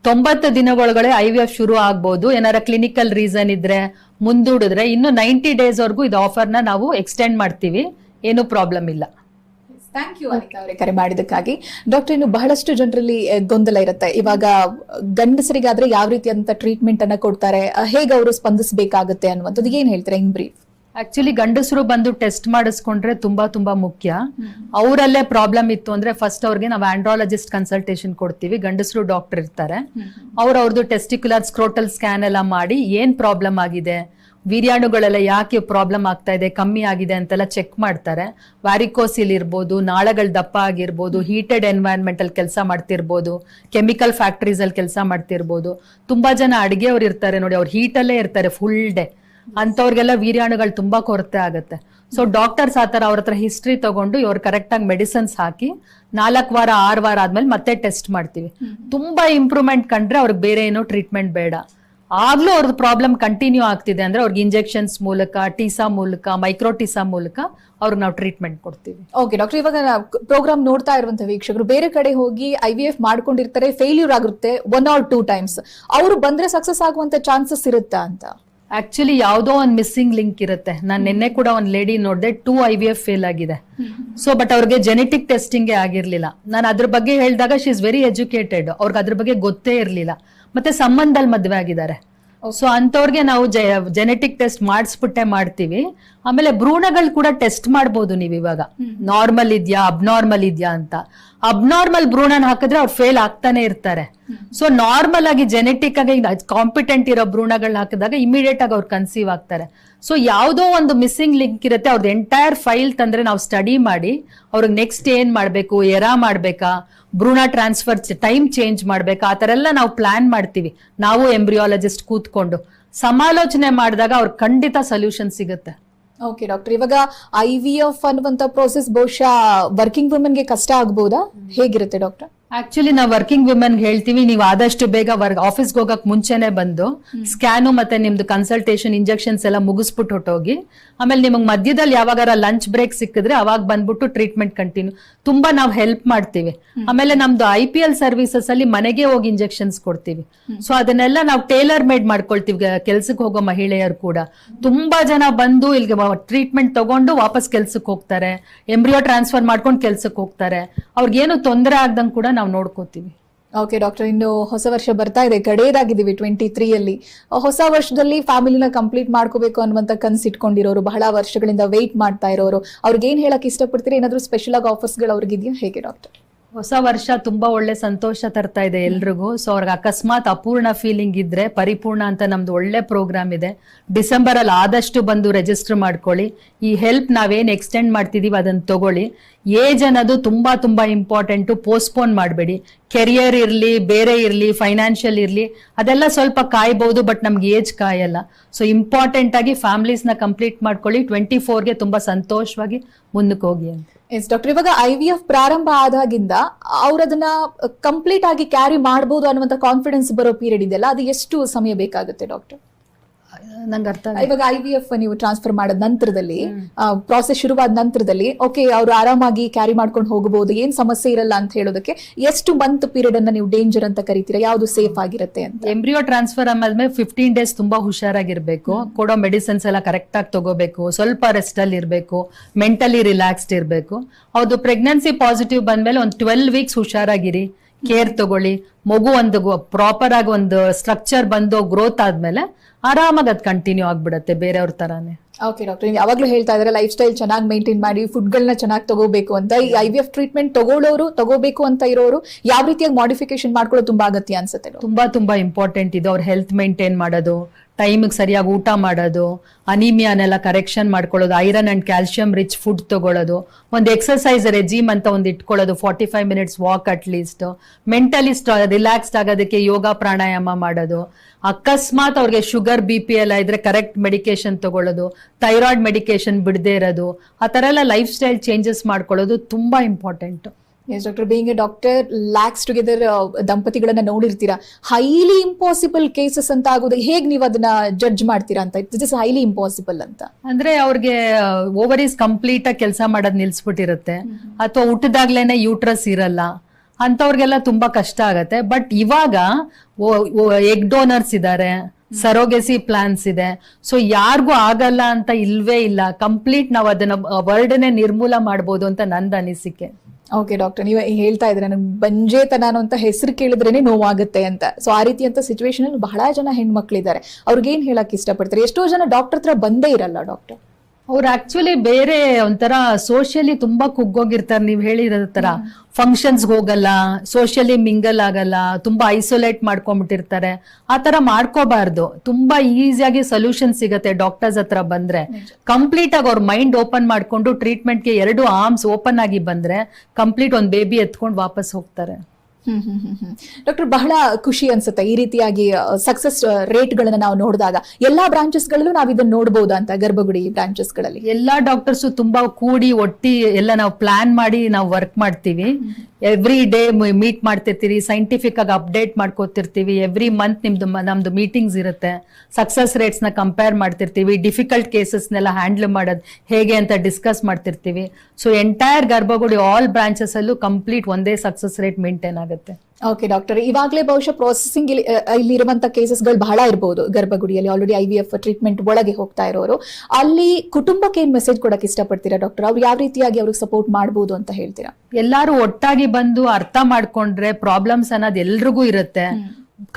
ತೊಂಬತ್ತು ದಿನಗಳೊಳಗಡೆ ಐ ವಿ ಎಫ್ ಶುರು ಆಗ್ಬೋದು. ಏನಾರ ಕ್ಲಿನಿಕಲ್ ರೀಸನ್ ಇದ್ರೆ ಮುಂದೂಡಿದ್ರೆ ಇನ್ನು ನೈಂಟಿ ಡೇಸ್ ವರ್ಗೂ ಇದು ಆಫರ್ನ ನಾವು ಎಕ್ಸ್ಟೆಂಡ್ ಮಾಡ್ತೀವಿ. ಏನು ಪ್ರಾಬ್ಲಮ್ ಇಲ್ಲ. ಥ್ಯಾಂಕ್ ಯು ಅನಿತಾ ಅವರೇ ಕರೆ ಮಾಡಿದಕ್ಕಾಗಿ ಡಾಕ್ಟರ್ ಇನ್ನು ಬಹಳಷ್ಟು ಜನರಲ್ಲಿ ಗೊಂದಲ ಇರುತ್ತೆ. ಇವಾಗ, ಗಂಡಸರಿಗಾದ್ರೆ ಯಾವ ರೀತಿಯಂತ ಟ್ರೀಟ್ಮೆಂಟ್ ಅನ್ನ ಕೊಡ್ತಾರೆ? ಹೇಗೆ ಅವರು ಸ್ಪಂದಿಸಬೇಕಾಗುತ್ತೆ ಅನ್ನುವಂಥದ್ದು? ಏನ್ ಹೇಳ್ತಾರೆ, ಇನ್ ಬ್ರೀಫ್ ಆಕ್ಚುಲಿ ಗಂಡಸರು ಬಂದು ಟೆಸ್ಟ್ ಮಾಡಿಸ್ಕೊಂಡ್ರೆ ತುಂಬಾ ತುಂಬಾ ಮುಖ್ಯ. ಅವರಲ್ಲೇ ಪ್ರಾಬ್ಲಮ್ ಇತ್ತು ಅಂದ್ರೆ ಫಸ್ಟ್ ಅವ್ರಿಗೆ ನಾವು ಆಂಡ್ರಾಲಜಿಸ್ಟ್ ಕನ್ಸಲ್ಟೇಷನ್ ಕೊಡ್ತೀವಿ. ಗಂಡಸರು ಡಾಕ್ಟರ್ ಇರ್ತಾರೆ. ಅವ್ರು ಅವ್ರದ್ದು ಟೆಸ್ಟಿಕ್ಯುಲರ್ ಸ್ಕ್ರೋಟಲ್ ಸ್ಕ್ಯಾನ್ ಎಲ್ಲ ಮಾಡಿ ಏನ್ ಪ್ರಾಬ್ಲಮ್ ಆಗಿದೆ ವೀರ್ಯಾಣುಗಳೆಲ್ಲ ಯಾಕೆ ಪ್ರಾಬ್ಲಮ್ ಆಗ್ತಾ ಇದೆ ಕಮ್ಮಿ ಆಗಿದೆ ಅಂತೆಲ್ಲ ಚೆಕ್ ಮಾಡ್ತಾರೆ. ವ್ಯಾರಿಕೋಸಿಲ್ ಇರ್ಬೋದು ನಾಳಗಳ ದಪ್ಪ ಆಗಿರ್ಬೋದು ಹೀಟೆಡ್ ಎನ್ವೈರನ್ಮೆಂಟ್ ಅಲ್ಲಿ ಕೆಲಸ ಮಾಡ್ತಿರ್ಬೋದು ಕೆಮಿಕಲ್ ಫ್ಯಾಕ್ಟ್ರೀಸ್ ಅಲ್ಲಿ ಕೆಲಸ ಮಾಡ್ತಿರ್ಬೋದು. ತುಂಬಾ ಜನ ಅಡಿಗೆಯವ್ರು ಇರ್ತಾರೆ ನೋಡಿ ಅವ್ರು ಹೀಟಲ್ಲೇ ಇರ್ತಾರೆ ಫುಲ್ ಡೇ ಅಂತವ್ರಿಗೆಲ್ಲ ವೀರ್ಯಾಣುಗಳು ತುಂಬಾ ಕೊರತೆ ಆಗುತ್ತೆ. ಸೊ ಡಾಕ್ಟರ್ಸ್ ಆತರ ಅವ್ರ ಹತ್ರ ಹಿಸ್ಟ್ರಿ ತಗೊಂಡು ಇವ್ರು ಕರೆಕ್ಟ್ ಆಗಿ ಮೆಡಿಸಿನ್ಸ್ ಹಾಕಿ ನಾಲ್ಕು ವಾರ, ಆರು ವಾರ ಆದ್ಮೇಲೆ ಮತ್ತೆ ಟೆಸ್ಟ್ ಮಾಡ್ತೀವಿ. ತುಂಬಾ ಇಂಪ್ರೂವ್ಮೆಂಟ್ ಕಂಡ್ರೆ ಅವ್ರಿಗೆ ಬೇರೆ ಏನೋ ಟ್ರೀಟ್ಮೆಂಟ್ ಬೇಡ. ಆಗ್ಲೂ ಅವ್ರದ್ದು ಪ್ರಾಬ್ಲಮ್ ಕಂಟಿನ್ಯೂ ಆಗ್ತಿದೆ ಅಂದ್ರೆ ಅವ್ರಿಗೆ ಇಂಜೆಕ್ಷನ್ಸ್ ಮೂಲಕ ಟೀಸಾ ಮೂಲಕ ಮೈಕ್ರೋಟೀಸಾ ಮೂಲಕ ಅವ್ರಿಗೆ ನಾವು ಟ್ರೀಟ್ಮೆಂಟ್ ಕೊಡ್ತೀವಿ. ಓಕೆ ಡಾಕ್ಟರ್ ಇವಾಗ ಪ್ರೋಗ್ರಾಮ್ ನೋಡ್ತಾ ಇರುವಂತಹ ವೀಕ್ಷಕರು, ಬೇರೆ ಕಡೆ ಹೋಗಿ ಐ ವಿ ಎಫ್ ಮಾಡ್ಕೊಂಡಿರ್ತಾರೆ ಫೇಲ್ಯೂರ್ ಆಗುತ್ತೆ ಒನ್ ಆರ್ ಟೂ ಟೈಮ್ಸ್ ಅವರು ಬಂದ್ರೆ ಸಕ್ಸಸ್ ಆಗುವಂತ ಚಾನ್ಸಸ್ ಇರುತ್ತಾ ಅಂತ? ಆಕ್ಚುಲಿ ಯಾವುದೋ ಒಂದು ಮಿಸ್ಸಿಂಗ್ ಲಿಂಕ್ ಇರುತ್ತೆ. ನಾನು ನಿನ್ನೆ ಕೂಡ ಒಂದು ಲೇಡಿ ನೋಡಿದೆ two I V F fail ಆಗಿದೆ. ಸೊ ಬಟ್ ಅವ್ರಿಗೆ ಜೆನೆಟಿಕ್ ಟೆಸ್ಟಿಂಗ್ ಆಗಿರಲಿಲ್ಲ. ನಾನು ಅದ್ರ ಬಗ್ಗೆ ಹೇಳಿದಾಗ ಶಿ ಇಸ್ ವೆರಿ ಎಜುಕೇಟೆಡ್ ಅವ್ರಿಗೆ ಅದ್ರ ಬಗ್ಗೆ ಗೊತ್ತೇ ಇರಲಿಲ್ಲ. ಮತ್ತೆ ಸಂಬಂಧದಲ್ಲಿ ಮದುವೆ ಆಗಿದ್ದಾರೆ. ಸೊ ಅಂತವ್ರಿಗೆ ನಾವು ಜೆನೆಟಿಕ್ ಟೆಸ್ಟ್ ಮಾಡಿಸ್ಬಿಟ್ಟೆ ಮಾಡ್ತೀವಿ. ಆಮೇಲೆ ಭ್ರೂಣಗಳು ಕೂಡ ಟೆಸ್ಟ್ ಮಾಡ್ಬೋದು ನೀವು ಇವಾಗ. ನಾರ್ಮಲ್ ಇದ್ಯಾ ಅಬ್ನಾರ್ಮಲ್ ಇದ್ಯಾ ಅಂತ. ಅಬ್ನಾರ್ಮಲ್ ಭ್ರೂಣನ ಹಾಕಿದ್ರೆ ಅವ್ರು ಫೇಲ್ ಆಗ್ತಾನೆ ಇರ್ತಾರೆ. ಸೊ ನಾರ್ಮಲ್ ಆಗಿ ಜೆನೆಟಿಕ್ ಆಗಿ ಕಾಂಪಿಟೆಂಟ್ ಇರೋ ಭ್ರೂಣಗಳನ್ನ ಹಾಕಿದಾಗ ಇಮಿಡಿಯೇಟ್ ಆಗಿ ಅವ್ರು ಕನ್ಸೀವ್ ಆಗ್ತಾರೆ. ಸೊ ಯಾವುದೋ ಒಂದು ಮಿಸ್ಸಿಂಗ್ ಲಿಂಕ್ ಇರುತ್ತೆ ಅವ್ರದ್ದು ಎಂಟೈರ್ ಫೈಲ್ ತಂದ್ರೆ ನಾವು ಸ್ಟಡಿ ಮಾಡಿ ಅವ್ರಿಗೆ ನೆಕ್ಸ್ಟ್ ಏನ್ ಮಾಡ್ಬೇಕು ಎರಾ ಮಾಡ್ಬೇಕಾ ಭ್ರೂಣ ಟ್ರಾನ್ಸ್ಫರ್ ಟೈಮ್ ಚೇಂಜ್ ಮಾಡ್ಬೇಕಾ ಆ ಥರ ಎಲ್ಲ ನಾವು ಪ್ಲಾನ್ ಮಾಡ್ತೀವಿ. ನಾವು ಎಂಬ್ರಿಯಾಲಜಿಸ್ಟ್ ಕೂತ್ಕೊಂಡು. ಸಮಾಲೋಚನೆ ಮಾಡಿದಾಗ ಅವ್ರಿಗೆ ಖಂಡಿತ ಸೊಲ್ಯೂಷನ್ ಸಿಗುತ್ತೆ. ಓಕೆ ಡಾಕ್ಟರ್ ಇವಾಗ ಐ ವಿ ಎಫ್ ಅನ್ನುವಂತ ಪ್ರೋಸೆಸ್ ಬಹುಶಃ ವರ್ಕಿಂಗ್ ವುಮೆನ್ಗೆ ಕಷ್ಟ ಆಗ್ಬೋದಾ? ಹೇಗಿರುತ್ತೆ ಡಾಕ್ಟರ್ ಆಕ್ಚುಲಿ ನಾವು ವರ್ಕಿಂಗ್ ವಿಮೆನ್ ಹೇಳ್ತೀವಿ ನೀವು ಆದಷ್ಟು ಬೇಗ ವರ್ಕ್ ಆಫೀಸ್ಗೆ ಹೋಗಕ್ ಮುಂಚೆನೆ ಬಂದು ಸ್ಕ್ಯಾನು ಮತ್ತೆ ನಿಮ್ದು ಕನ್ಸಲ್ಟೇಷನ್ ಇಂಜೆಕ್ಷನ್ಸ್ ಎಲ್ಲ ಮುಗಿಸ್ಬಿಟ್ಟು ಹೊಟ್ಟೋಗಿ ಆಮೇಲೆ ನಿಮಗೆ ಮಧ್ಯದಲ್ಲಿ ಯಾವಾಗಾರ ಲಂಚ್ ಬ್ರೇಕ್ ಸಿಕ್ಕಿದ್ರೆ ಅವಾಗ ಬಂದ್ಬಿಟ್ಟು ಟ್ರೀಟ್ಮೆಂಟ್ ಕಂಟಿನ್ಯೂ ತುಂಬಾ ನಾವು ಹೆಲ್ಪ್ ಮಾಡ್ತೀವಿ. ಆಮೇಲೆ ನಮ್ದು ಐ ಪಿ ಎಲ್ ಸರ್ವಿಸಸ್ ಅಲ್ಲಿ ಮನೆಗೆ ಹೋಗಿ ಇಂಜೆಕ್ಷನ್ಸ್ ಕೊಡ್ತೀವಿ. ಸೊ ಅದನ್ನೆಲ್ಲ ನಾವು ಟೇಲರ್ ಮೇಡ್ ಮಾಡ್ಕೊಳ್ತೀವಿ ಕೆಲ್ಸಕ್ಕೆ ಹೋಗೋ ಮಹಿಳೆಯರು ಕೂಡ. ತುಂಬಾ ಜನ ಬಂದು ಇಲ್ಲಿಗೆ ಟ್ರೀಟ್ಮೆಂಟ್ ತಗೊಂಡು ವಾಪಸ್ ಕೆಲ್ಸಕ್ಕೆ ಹೋಗ್ತಾರೆ ಎಂಬ್ರಿಯೋ ಟ್ರಾನ್ಸ್ಫರ್ ಮಾಡ್ಕೊಂಡು ಕೆಲ್ಸಕ್ಕೆ ಹೋಗ್ತಾರೆ. ಅವ್ರಿಗೇನು ತೊಂದರೆ ಆಗ್ದಂಗೆ ಕೂಡ ನಾವು ನೋಡ್ಕೋತೀವಿ. ಓಕೆ ಡಾಕ್ಟರ್ ಇನ್ನು ಹೊಸ ವರ್ಷ ಬರ್ತಾ ಇದೆ. ಕಡೆಯದಾಗಿದ್ದೀವಿ ಟ್ವೆಂಟಿ ತ್ರೀಯಲ್ಲಿ ಹೊಸ ವರ್ಷದಲ್ಲಿ ಫ್ಯಾಮಿಲಿನ ಕಂಪ್ಲೀಟ್ ಮಾಡ್ಕೋಬೇಕು ಅನ್ನುವಂತ ಕನ್ಸು ಇಟ್ಕೊಂಡಿರೋರು, ಬಹಳ ವರ್ಷಗಳಿಂದ ವೆಯ್ಟ್ ಮಾಡ್ತಾ ಇರೋರು. ಅವ್ರಿಗೆ ಏನ್ ಹೇಳಕ್ ಇಷ್ಟಪಡ್ತೀರಿ? ಏನಾದರೂ ಸ್ಪೆಷಲ್ ಆಗಿ ಆಫರ್ಸ್ಗಳು ಅವ್ರಿಗಿದೆಯಾ? ಹೇಗೆ ಡಾಕ್ಟರ್ ಹೊಸ ವರ್ಷ ತುಂಬಾ ಒಳ್ಳೆ ಸಂತೋಷ ತರ್ತಾ ಇದೆ ಎಲ್ರಿಗೂ. ಸೊ ಅವ್ರಿಗೆ ಅಕಸ್ಮಾತ್ ಅಪೂರ್ಣ ಫೀಲಿಂಗ್ ಇದ್ರೆ, ಪರಿಪೂರ್ಣ ಅಂತ ನಮ್ದು ಒಳ್ಳೆ ಪ್ರೋಗ್ರಾಮ್ ಇದೆ. ಡಿಸೆಂಬರ್ ಅಲ್ಲಿ ಆದಷ್ಟು ಬಂದು ರೆಜಿಸ್ಟರ್ ಮಾಡ್ಕೊಳ್ಳಿ. ಈ ಹೆಲ್ಪ್ ನಾವೇನ್ ಎಕ್ಸ್ಟೆಂಡ್ ಮಾಡ್ತಿದೀವಿ ಅದನ್ನ ತಗೊಳ್ಳಿ. ಏಜ್ ಅನ್ನೋದು ತುಂಬಾ ತುಂಬಾ ಇಂಪಾರ್ಟೆಂಟ್ ಪೋಸ್ಟ್ಪೋನ್ ಮಾಡಬೇಡಿ. ಕೆರಿಯರ್ ಇರ್ಲಿ, ಬೇರೆ ಇರ್ಲಿ, ಫೈನಾನ್ಷಿಯಲ್ ಇರ್ಲಿ, ಅದೆಲ್ಲ ಸ್ವಲ್ಪ ಕಾಯ್ಬಹುದು ಬಟ್ ನಮ್ಗೆ ಏಜ್ ಕಾಯಲ್ಲ. ಸೊ ಇಂಪಾರ್ಟೆಂಟ್ ಆಗಿ ಫ್ಯಾಮಿಲೀಸ್ನ ಕಂಪ್ಲೀಟ್ ಮಾಡ್ಕೊಳ್ಳಿ ಟ್ವೆಂಟಿ ಫೋರ್ಗೆ ತುಂಬಾ ಸಂತೋಷವಾಗಿ ಮುಂದಕ್ಕೆ ಹೋಗಿ ಅಂತ. ಎಸ್ ಡಾಕ್ಟರ್ ಇವಾಗ ಐ ವಿ ಎಫ್ ಪ್ರಾರಂಭ ಆದಾಗಿಂದ ಅವ್ರದನ್ನ ಕಂಪ್ಲೀಟ್ ಆಗಿ ಕ್ಯಾರಿ ಮಾಡಬಹುದು ಅನ್ನುವಂತ ಕಾನ್ಫಿಡೆನ್ಸ್ ಬರೋ ಪೀರಿಯಡ್ ಇದೆಯಲ್ಲ, ಅದು ಎಷ್ಟು ಸಮಯ ಬೇಕಾಗುತ್ತೆ ಡಾಕ್ಟರ್ ನಂಗೆ ಅರ್ಥ. ಇವಾಗ ಐ ವಿ ಎಫ್ ನೀವು ಟ್ರಾನ್ಸ್ಫರ್ ಮಾಡಿದ ನಂತರದಲ್ಲಿ ಪ್ರಾಸೆಸ್ ಶುರುವಾದ ನಂತರದಲ್ಲಿ ಓಕೆ ಅವರು ಆರಾಮಾಗಿ ಕ್ಯಾರಿ ಮಾಡ್ಕೊಂಡು ಹೋಗಬಹುದು ಏನ್ ಸಮಸ್ಯೆ ಇರಲ್ಲ ಅಂತ ಹೇಳೋದಕ್ಕೆ ಎಷ್ಟು ಮಂತ್ ಪೀರಿಯಡ್ ಅನ್ನ ನೀವು ಡೇಂಜರ್ ಅಂತ ಕರಿತೀರಾ? ಯಾವುದು ಸೇಫ್ ಆಗಿರುತ್ತೆ ಅಂತ? ಎಂಬ್ರಿಯೋ ಟ್ರಾನ್ಸ್ಫರ್ ಆಮೇಲೆ ಫಿಫ್ಟೀನ್ ಡೇಸ್ ತುಂಬಾ ಹುಷಾರಾಗಿರ್ಬೇಕು. ಕೊಡೋ ಮೆಡಿಸಿನ್ಸ್ ಎಲ್ಲ ಕರೆಕ್ಟ್ ಆಗಿ ತಗೋಬೇಕು. ಸ್ವಲ್ಪ ರೆಸ್ಟ್ ಅಲ್ಲಿ ಇರಬೇಕು. ಮೆಂಟಲಿ ರಿಲ್ಯಾಕ್ಸ್ಡ್ ಇರಬೇಕು. ಹೌದು ಪ್ರೆಗ್ನೆನ್ಸಿ ಪಾಸಿಟಿವ್ ಬಂದ್ಮೇಲೆ ಒಂದು ಟ್ವೆಲ್ ವೀಕ್ಸ್ ಹುಷಾರಾಗಿರಿ. ಕೇರ್ ತಗೊಳ್ಳಿ. ಮಗು ಒಂದು ಪ್ರಾಪರ್ ಆಗಿ ಒಂದು ಸ್ಟ್ರಕ್ಚರ್ ಬಂದು ಗ್ರೋತ್ ಆದ್ಮೇಲೆ ಆರಾಮಾಗಿ ಅದು ಕಂಟಿನ್ಯೂ ಆಗ್ಬಿಡತ್ತೆ ಬೇರೆಯವ್ರ ತರಾನೇ. ಓಕೆ ಡಾಕ್ಟರ್ ನೀವು ಯಾವಾಗಲೂ ಹೇಳ್ತಾ ಇದ್ರೆ ಲೈಫ್ ಸ್ಟೈಲ್ ಚೆನ್ನಾಗಿ ಮೇಂಟೈನ್ ಮಾಡಿ ಫುಡ್ಗಳನ್ನ ಚೆನ್ನಾಗಿ ತಗೋಬೇಕು ಅಂತ. ಈ ಐ ವಿ ಎಫ್ ಟ್ರೀಟ್ಮೆಂಟ್ ತಗೊಳ್ಳೋರು ತಗೋಬೇಕು ಅಂತ ಇರೋರು ಯಾವ ರೀತಿಯಾಗಿ ಮಾಡಿಫಿಕೇಶನ್ ಮಾಡ್ಕೊಳ್ಳೋದು ತುಂಬಾ ಅಗತ್ಯ ಅನ್ಸುತ್ತೆ? ತುಂಬಾ ತುಂಬಾ ಇಂಪಾರ್ಟೆಂಟ್ ಇದು. ಅವ್ರ ಹೆಲ್ತ್ ಮೇಂಟೈನ್ ಮಾಡೋದು ಟೈಮಿಗೆ ಸರಿಯಾಗಿ ಊಟ ಮಾಡೋದು ಅನಿಮಿಯಾನೆಲ್ಲ ಕರೆಕ್ಷನ್ ಮಾಡ್ಕೊಳ್ಳೋದು iron and calcium rich food ತಗೊಳ್ಳೋದು ಒಂದು ಎಕ್ಸರ್ಸೈಸ್ ರೆಜಿಮ್ ಅಂತ ಒಂದು ಇಟ್ಕೊಳ್ಳೋದು forty five minutes walk at least mentally relaxed ಆಗೋದಕ್ಕೆ ಯೋಗ ಪ್ರಾಣಾಯಾಮ ಮಾಡೋದು. ಅಕಸ್ಮಾತ್ ಅವ್ರಿಗೆ ಶುಗರ್ ಬಿ ಪಿ ಎಲ್ಲ ಇದ್ರೆ ಕರೆಕ್ಟ್ ಮೆಡಿಕೇಶನ್ ತಗೊಳ್ಳೋದು. ಥೈರಾಯ್ಡ್ ಮೆಡಿಕೇಶನ್ ಬಿಡದೇ ಇರೋದು ಆ ಥರ ಎಲ್ಲ ಲೈಫ್ ಸ್ಟೈಲ್ ಚೇಂಜಸ್ ಮಾಡ್ಕೊಳ್ಳೋದು ತುಂಬಾ important yes doctor being a doctor lakhs together ದಂಪತಿಗಳನ್ನ ನೋಡಿರ್ತೀರಾ? ಹೈಲಿ ಇಂಪಾಸಿಬಲ್ ಕೇಸಸ್ ಅಂತ ಆಗೋದು ಹೇಗೆ ನೀವು ಅದನ್ನ ಜಡ್ಜ್ ಮಾಡ್ತೀರಾ ಅಂತ? ಇಟ್ ಇಸ್ ಹೈಲಿ ಇಂಪಾಸಿಬಲ್ ಅಂತ. ಅಂದ್ರೆ ಅವ್ರಿಗೆ ಓವರೀಸ್ ಕಂಪ್ಲೀಟ್ ಆಗಿ ಕೆಲಸ ಮಾಡೋದು ನಿಲ್ಸ್ಬಿಟ್ಟಿರುತ್ತೆ. ಅಥವಾ ಹುಟ್ಟಿದಾಗ್ಲೇನೆ ಯೂಟ್ರಸ್ ಇರಲ್ಲ. ಅಂತವ್ರಿಗೆಲ್ಲ ತುಂಬಾ ಕಷ್ಟ ಆಗತ್ತೆ. ಬಟ್ ಇವಾಗ ಎಗ್ ಡೋನರ್ಸ್ ಇದ್ದಾರೆ ಸರೋಗೆಸಿ ಪ್ಲಾನ್ಸ್ ಇದೆ. ಸೊ ಯಾರಿಗೂ ಆಗಲ್ಲ ಅಂತ ಇಲ್ವೇ ಇಲ್ಲ. ಕಂಪ್ಲೀಟ್ ನಾವು ಅದನ್ನ ವರ್ಡ್ನೆ ನಿರ್ಮೂಲ ಮಾಡಬಹುದು ಅಂತ ನಂದು ಅನಿಸಿಕೆ. ಓಕೆ ಡಾಕ್ಟರ್ ನೀವು ಹೇಳ್ತಾ ಇದ್ರೆ ನನಗೆ ಬಂಜೇತನ ಅಂತ ಹೆಸರು ಕೇಳಿದ್ರೇನೆ ನೋವಾಗುತ್ತೆ ಅಂತ. ಸೊ ಆ ರೀತಿ ಅಂತ ಸಿಚುವೇಶನ್ ಬಹಳ ಜನ ಹೆಣ್ಮಕ್ಳಿದ್ದಾರೆ. ಅವ್ರಿಗೇನ್ ಹೇಳಕ್ ಇಷ್ಟಪಡ್ತಾರೆ? ಎಷ್ಟೋ ಜನ ಡಾಕ್ಟರ್ ಹತ್ರ ಬಂದೇ ಇರಲ್ಲ ಡಾಕ್ಟರ್ ಅವ್ರು ಆಕ್ಚುಲಿ ಬೇರೆ ಒಂಥರ ಸೋಷಿಯಲಿ ತುಂಬಾ ಕುಗ್ಗೋಗಿರ್ತಾರೆ ನೀವ್ ಹೇಳಿರೋ ತರ. ಫಂಕ್ಷನ್ಸ್ ಹೋಗಲ್ಲ ಸೋಷಿಯಲಿ ಮಿಂಗಲ್ ಆಗಲ್ಲ ತುಂಬಾ ಐಸೋಲೇಟ್ ಮಾಡ್ಕೊಂಬಿಟ್ಟಿರ್ತಾರೆ. ಆ ತರ ಮಾಡ್ಕೋಬಾರ್ದು. ತುಂಬಾ ಈಸಿಯಾಗಿ ಸೊಲ್ಯೂಷನ್ ಸಿಗತ್ತೆ ಡಾಕ್ಟರ್ಸ್ ಹತ್ರ ಬಂದ್ರೆ. ಕಂಪ್ಲೀಟ್ ಆಗಿ ಅವ್ರ ಮೈಂಡ್ ಓಪನ್ ಮಾಡ್ಕೊಂಡು ಟ್ರೀಟ್ಮೆಂಟ್ಗೆ ಎರಡು ಆರ್ಮ್ಸ್ ಓಪನ್ ಆಗಿ ಬಂದ್ರೆ ಕಂಪ್ಲೀಟ್ ಒಂದ್ ಬೇಬಿ ಎತ್ಕೊಂಡು ವಾಪಸ್ ಹೋಗ್ತಾರೆ. ಡಾಕ್ಟರ್ ಬಹಳ ಖುಷಿ ಅನ್ಸುತ್ತೆ ಈ ರೀತಿಯಾಗಿ ಸಕ್ಸಸ್ ರೇಟ್ಗಳನ್ನ ನಾವು ನೋಡಿದಾಗ. ಎಲ್ಲಾ ಬ್ರಾಂಚಸ್ ಗಳಲ್ಲೂ ನಾವು ಇದನ್ನ ನೋಡಬಹುದು ಅಂತ ಗರ್ಭಗುಡಿ ಬ್ರಾಂಚಸ್ಗಳಲ್ಲಿ ಎಲ್ಲಾ ಡಾಕ್ಟರ್ಸ್ ತುಂಬಾ ಕೂಡಿ ಒಟ್ಟಿ ಎಲ್ಲ ನಾವು ಪ್ಲಾನ್ ಮಾಡಿ ನಾವು ವರ್ಕ್ ಮಾಡ್ತೀವಿ. ಎವ್ರಿ ಡೇ ಮೀಟ್ ಮಾಡ್ತಿರ್ತೀರಿ ಸೈಂಟಿಫಿಕ್ ಆಗಿ ಅಪ್ಡೇಟ್ ಮಾಡ್ಕೋತಿರ್ತೀವಿ. ಎವ್ರಿ ಮಂತ್ ನಿಮ್ದು ನಮ್ದು ಮೀಟಿಂಗ್ಸ್ ಇರುತ್ತೆ. ಸಕ್ಸಸ್ ರೇಟ್ಸ್ನ ಕಂಪೇರ್ ಮಾಡ್ತಿರ್ತೀವಿ. ಡಿಫಿಕಲ್ಟ್ ಕೇಸಸ್ನೆಲ್ಲ ಹ್ಯಾಂಡಲ್ ಮಾಡೋದು ಹೇಗೆ ಅಂತ ಡಿಸ್ಕಸ್ ಮಾಡ್ತಿರ್ತೀವಿ. So entire Garbhagudi all branches ಅಲ್ಲೂ ಕಂಪ್ಲೀಟ್ ಒಂದೇ ಸಕ್ಸಸ್ ರೇಟ್ ಮೇಂಟೈನ್ ಆಗುತ್ತೆ. ಓಕೆ ಡಾಕ್ಟರ್ ಇವಾಗಲೇ ಬಹುಶಃ ಪ್ರೊಸೆಸಿಂಗ್ ಇಲ್ಲಿರುವಂತ ಕೇಸಸ್ಗಳು ಬಹಳ ಇರಬಹುದು ಗರ್ಭಗುಡಿಯಲ್ಲಿ already I V F treatment ಒಳಗೆ ಹೋಗ್ತಾ ಇರೋರು. ಅಲ್ಲಿ ಕುಟುಂಬಕ್ಕೆ ಏನ್ ಮೆಸೇಜ್ ಕೊಡಕ್ಕೆ ಇಷ್ಟಪಡ್ತೀರಾ ಡಾಕ್ಟರ್ ಅವ್ರು ಯಾವ ರೀತಿಯಾಗಿ ಅವ್ರಿಗೆ ಸಪೋರ್ಟ್ ಮಾಡಬಹುದು ಅಂತ ಹೇಳ್ತೀರಾ? ಎಲ್ಲಾರು ಒಟ್ಟಾಗಿ ಬಂದು ಅರ್ಥ ಮಾಡ್ಕೊಂಡ್ರೆ ಪ್ರಾಬ್ಲಮ್ಸ್ ಅನ್ನೋದು ಎಲ್ರಿಗೂ ಇರುತ್ತೆ.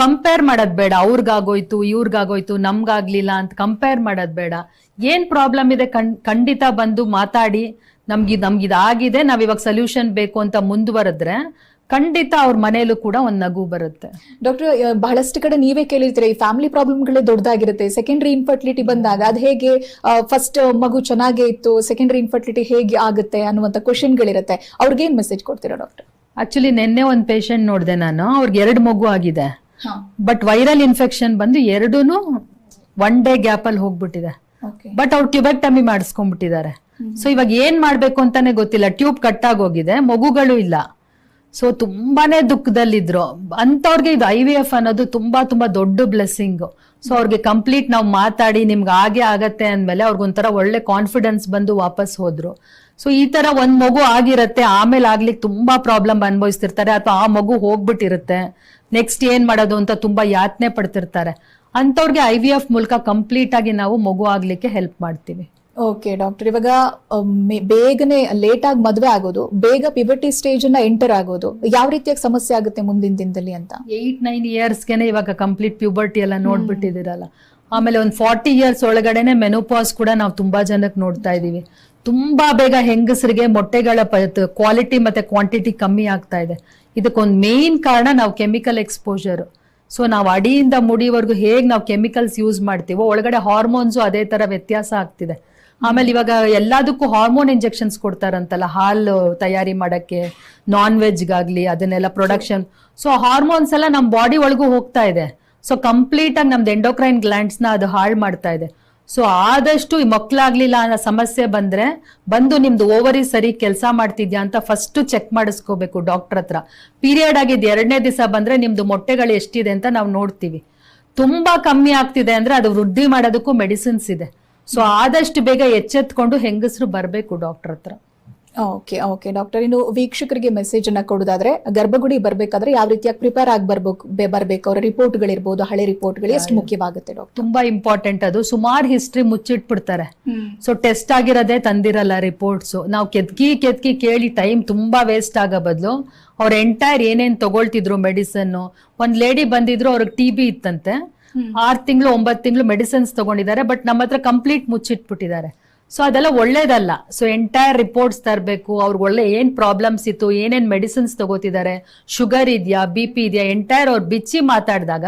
ಕಂಪೇರ್ ಮಾಡೋದ್ ಬೇಡ. ಅವ್ರಿಗಾಗೋಯ್ತು ಇವ್ರಿಗಾಗೋಯ್ತು ನಮ್ಗಾಗ್ಲಿಲ್ಲ ಅಂತ ಕಂಪೇರ್ ಮಾಡೋದ್ ಬೇಡ. ಏನ್ ಪ್ರಾಬ್ಲಮ್ ಇದೆ ಖಂಡಿತ ಬಂದು ಮಾತಾಡಿ. ನಮ್ಗೆ ನಮ್ಗಿದಾಗಿದೆ. ನಾವ್ ಇವಾಗ ಸೊಲ್ಯೂಷನ್ ಬೇಕು ಅಂತ ಮುಂದುವರೆದ್ರೆ ಖಂಡಿತ ಅವ್ರ ಮನೆಯಲ್ಲೂ ಕೂಡ ಒಂದ್ ನಗು ಬರುತ್ತೆ. ಡಾಕ್ಟರ್ ಬಹಳಷ್ಟು ಕಡೆ ನೀವೇ ಕೇಳಿರ್ತೀರ ಈ ಫ್ಯಾಮಿಲಿ ಪ್ರಾಬ್ಲಮ್ಗಳೇ ದೊಡ್ಡದಾಗಿರುತ್ತೆ. ಸೆಕೆಂಡರಿ ಇನ್ಫರ್ಟಿಲಿಟಿ ಬಂದಾಗ ಅದು ಹೇಗೆ ಫಸ್ಟ್ ಮಗು ಚೆನ್ನಾಗೇ ಇತ್ತು ಸೆಕೆಂಡರಿ ಇನ್ಫರ್ಟಿಲಿಟಿ ಹೇಗೆ ಆಗುತ್ತೆ ಅನ್ನುವಂತ ಕ್ವಶನ್ಗಳಿರುತ್ತೆ ಅವ್ರಿಗೆ ಏನ್ ಮೆಸೇಜ್ ಕೊಡ್ತೀರಾ ಡಾಕ್ಟರ್ ಆಕ್ಚುಲಿ ನಿನ್ನೆ ಒಂದ್ ಪೇಷಂಟ್ ನೋಡಿದೆ ನಾನು ಅವ್ರಿಗೆ ಎರಡು ಮಗು ಆಗಿದೆ. ಬಟ್ ವೈರಲ್ ಇನ್ಫೆಕ್ಷನ್ ಬಂದು ಎರಡೂನು ಒನ್ ಡೇ ಗ್ಯಾಪ್ ಅಲ್ಲಿ ಹೋಗ್ಬಿಟ್ಟಿದೆ. ಬಟ್ ಅವ್ರು ಟ್ಯೂಬೆಕ್ಟಮಿ ಮಾಡಿಸ್ಕೊಂಡ್ಬಿಟ್ಟಿದ್ದಾರೆ. ಸೊ ಇವಾಗ ಏನ್ ಮಾಡ್ಬೇಕು ಅಂತಾನೆ ಗೊತ್ತಿಲ್ಲ ಟ್ಯೂಬ್ ಕಟ್ ಆಗೋಗಿದೆ ಮಗುಗಳು ಇಲ್ಲ. ಸೊ ತುಂಬಾನೇ ದುಃಖದಲ್ಲಿದ್ರು. ಅಂತವ್ರಿಗೆ ಇದು ಐ ವಿ ಎಫ್ ಅನ್ನೋದು ತುಂಬಾ ತುಂಬಾ ದೊಡ್ಡ ಬ್ಲೆಸ್ಸಿಂಗ್ ಸೊ ಅವ್ರಿಗೆ ಕಂಪ್ಲೀಟ್ ನಾವು ಮಾತಾಡಿ ನಿಮ್ಗೆ ಹಾಗೆ ಆಗತ್ತೆ ಅಂದ್ಮೇಲೆ ಅವ್ರಿಗೊಂಥರ ಒಳ್ಳೆ ಕಾನ್ಫಿಡೆನ್ಸ್ ಬಂದು ವಾಪಸ್ ಹೋದ್ರು. ಸೊ ಈ ತರ ಒಂದ್ ಮಗು ಆಗಿರತ್ತೆ, ಆಮೇಲೆ ಆಗ್ಲಿಕ್ಕೆ ತುಂಬಾ ಪ್ರಾಬ್ಲಮ್ ಅನ್ಭವಿಸ್ತಿರ್ತಾರೆ ಅಥವಾ ಆ ಮಗು ಹೋಗ್ಬಿಟ್ಟಿರುತ್ತೆ. ನೆಕ್ಸ್ಟ್ ಏನ್ ಮಾಡೋದು ಅಂತ ತುಂಬಾ ಯಾತನೆ ಪಡ್ತಿರ್ತಾರೆ. ಅಂತವ್ರಿಗೆ ಐ ವಿ ಎಫ್ ಮೂಲಕ ಕಂಪ್ಲೀಟ್ ಆಗಿ ನಾವು ಮಗು ಆಗ್ಲಿಕ್ಕೆ ಹೆಲ್ಪ್ ಮಾಡ್ತೀವಿ. ಓಕೆ ಡಾಕ್ಟರ್ ಇವಾಗ ಬೇಗನೆ ಲೇಟ್ ಆಗಿ ಮದುವೆ ಆಗೋದು ಬೇಗ ಪಿಬರ್ಟಿ ಸ್ಟೇಜ್ ಅನ್ನ ಎಂಟರ್ ಆಗೋದು ಯಾವ ರೀತಿಯಾಗಿ ಸಮಸ್ಯೆ ಆಗುತ್ತೆ ಮುಂದಿನ ದಿನದಲ್ಲಿ ಅಂತ? ಏಯ್ಟ್ ನೈನ್ ಇಯರ್ಸ್ಗೆನೆ ಇವಾಗ ಕಂಪ್ಲೀಟ್ ಪ್ಯೂಬರ್ಟಿ ಎಲ್ಲ ನೋಡ್ಬಿಟ್ಟಿದಿರಲ್ಲ ಆಮೇಲೆ ಒಂದು ಫಾರ್ಟಿ ಇಯರ್ಸ್ ಒಳಗಡೆನೆ ಮೆನೋಪಾಸ್ ಕೂಡ ನಾವು ತುಂಬಾ ಜನಕ್ಕೆ ನೋಡ್ತಾ ಇದೀವಿ ತುಂಬಾ ಬೇಗ ಹೆಂಗಸರಿಗೆ ಮೊಟ್ಟೆಗಳ ಕ್ವಾಲಿಟಿ ಮತ್ತೆ ಕ್ವಾಂಟಿಟಿ ಕಮ್ಮಿ ಆಗ್ತಾ ಇದೆ. ಇದಕ್ಕೊಂದು ಮೇನ್ ಕಾರಣ ನಾವು ಕೆಮಿಕಲ್ ಎಕ್ಸ್ಪೋಜರ್ ಸೊ ನಾವು ಅಡಿಯಿಂದ ಮುಡಿವರೆಗೂ ಹೇಗೆ ನಾವು ಕೆಮಿಕಲ್ಸ್ ಯೂಸ್ ಮಾಡ್ತೀವೋ ಒಳಗಡೆ ಹಾರ್ಮೋನ್ಸು ಅದೇ ತರ ವ್ಯತ್ಯಾಸ ಆಗ್ತಿದೆ. ಆಮೇಲೆ ಇವಾಗ ಎಲ್ಲದಕ್ಕೂ ಹಾರ್ಮೋನ್ ಇಂಜೆಕ್ಷನ್ಸ್ ಕೊಡ್ತಾರಂತಲ್ಲ, ಹಾಲು ತಯಾರಿ ಮಾಡಕ್ಕೆ ನಾನ್ ವೆಜ್ಗಾಗ್ಲಿ ಅದನ್ನೆಲ್ಲ ಪ್ರೊಡಕ್ಷನ್ ಸೊ ಹಾರ್ಮೋನ್ಸ್ ಎಲ್ಲ ನಮ್ಮ ಬಾಡಿ ಒಳಗೂ ಹೋಗ್ತಾ ಇದೆ. ಸೊ ಕಂಪ್ಲೀಟ್ ಆಗಿ ನಮ್ದು ಎಂಡೋಕ್ರೈನ್ ಗ್ಲ್ಯಾಂಡ್ಸ್ನ ಅದು ಹಾಳು ಮಾಡ್ತಾ ಇದೆ. ಸೊ ಆದಷ್ಟು ಈ ಮಕ್ಳಾಗ್ಲಿಲ್ಲ ಅನ್ನೋ ಸಮಸ್ಯೆ ಬಂದ್ರೆ, ಬಂದು ನಿಮ್ದು ಓವರಿ ಸರಿ ಕೆಲಸ ಮಾಡ್ತಿದ್ಯಾ ಅಂತ ಫಸ್ಟ್ ಚೆಕ್ ಮಾಡಿಸ್ಕೋಬೇಕು ಡಾಕ್ಟರ್ ಹತ್ರ. ಪೀರಿಯಡ್ ಆಗಿದ್ದು ಎರಡನೇ ದಿವಸ ಬಂದ್ರೆ ನಿಮ್ದು ಮೊಟ್ಟೆಗಳು ಎಷ್ಟಿದೆ ಅಂತ ನಾವು ನೋಡ್ತೀವಿ. ತುಂಬಾ ಕಮ್ಮಿ ಆಗ್ತಿದೆ ಅಂದ್ರೆ ಅದು ವೃದ್ಧಿ ಮಾಡೋದಕ್ಕೂ ಮೆಡಿಸಿನ್ಸ್ ಇದೆ. ಸೊ ಆದಷ್ಟು ಬೇಗ ಎಚ್ಚೆತ್ಕೊಂಡು ಹೆಂಗಸರು ಬರಬೇಕು ಡಾಕ್ಟರ್ ಹತ್ರ. ಓಕೆ ಓಕೆ ಡಾಕ್ಟರ್ ಇನ್ನು ವೀಕ್ಷಕರಿಗೆ ಮೆಸೇಜ್ ಅನ್ನ ಕೊಡೋದಾದ್ರೆ ಗರ್ಭಗುಡಿ ಬರ್ಬೇಕಾದ್ರೆ ಯಾವ ರೀತಿಯಾಗಿ ಪ್ರಿಪೇರ್ ಆಗಿ ಬರ್ಬೇಕು ಬರ್ಬೇಕು? ಅವರ ರಿಪೋರ್ಟ್ಗಳಿರ್ಬೋದು ಹಳೆ ರಿಪೋರ್ಟ್ಗಳು ಎಷ್ಟು ಮುಖ್ಯವಾಗುತ್ತೆ ಡಾಕ್ಟರ್ ತುಂಬಾ ಇಂಪಾರ್ಟೆಂಟ್ ಅದು. ಸುಮಾರು ಹಿಸ್ಟ್ರಿ ಮುಚ್ಚಿಟ್ಬಿಡ್ತಾರೆ. ಸೊ ಟೆಸ್ಟ್ ಆಗಿರೋದೇ ತಂದಿರಲ್ಲ ರಿಪೋರ್ಟ್ಸ್ ನಾವು ಕೆದ್ಕಿ ಕೆದ್ಕಿ ಕೇಳಿ ಟೈಮ್ ತುಂಬಾ ವೇಸ್ಟ್ ಆಗೋ ಬದಲು ಅವ್ರ ಎಂಟೈರ್ ಏನೇನ್ ತಗೊಳ್ತಿದ್ರು ಮೆಡಿಸನ್ ಒಂದ್ ಲೇಡಿ ಬಂದಿದ್ರು ಅವ್ರಿಗೆ ಟಿ ಬಿ ಇತ್ತಂತೆ. ಆರ್ ತಿಂಗಳು, ಒಂಬತ್ತು ತಿಂಗಳು ಮೆಡಿಸಿನ್ಸ್ ತಗೊಂಡಿದ್ದಾರೆ ಬಟ್ ನಮ್ಮ ಹತ್ರ ಕಂಪ್ಲೀಟ್ ಮುಚ್ಚಿಟ್ಬಿಟ್ಟಿದ್ದಾರೆ. ಸೊ ಅದೆಲ್ಲ ಒಳ್ಳೇದಲ್ಲ. ಸೊ ಎಂಟೈರ್ ರಿಪೋರ್ಟ್ಸ್ ತರಬೇಕು. ಅವ್ರಿಗೆ ಒಳ್ಳೆ ಏನ್ ಪ್ರಾಬ್ಲಮ್ಸ್ ಇತ್ತು, ಏನೇನ್ ಮೆಡಿಸಿನ್ಸ್ ತಗೋತಿದ್ದಾರೆ ಶುಗರ್ ಇದೆಯಾ ಬಿ ಪಿ ಇದೆಯಾ ಎಂಟೈರ್ ಅವ್ರು ಬಿಚ್ಚಿ ಮಾತಾಡಿದಾಗ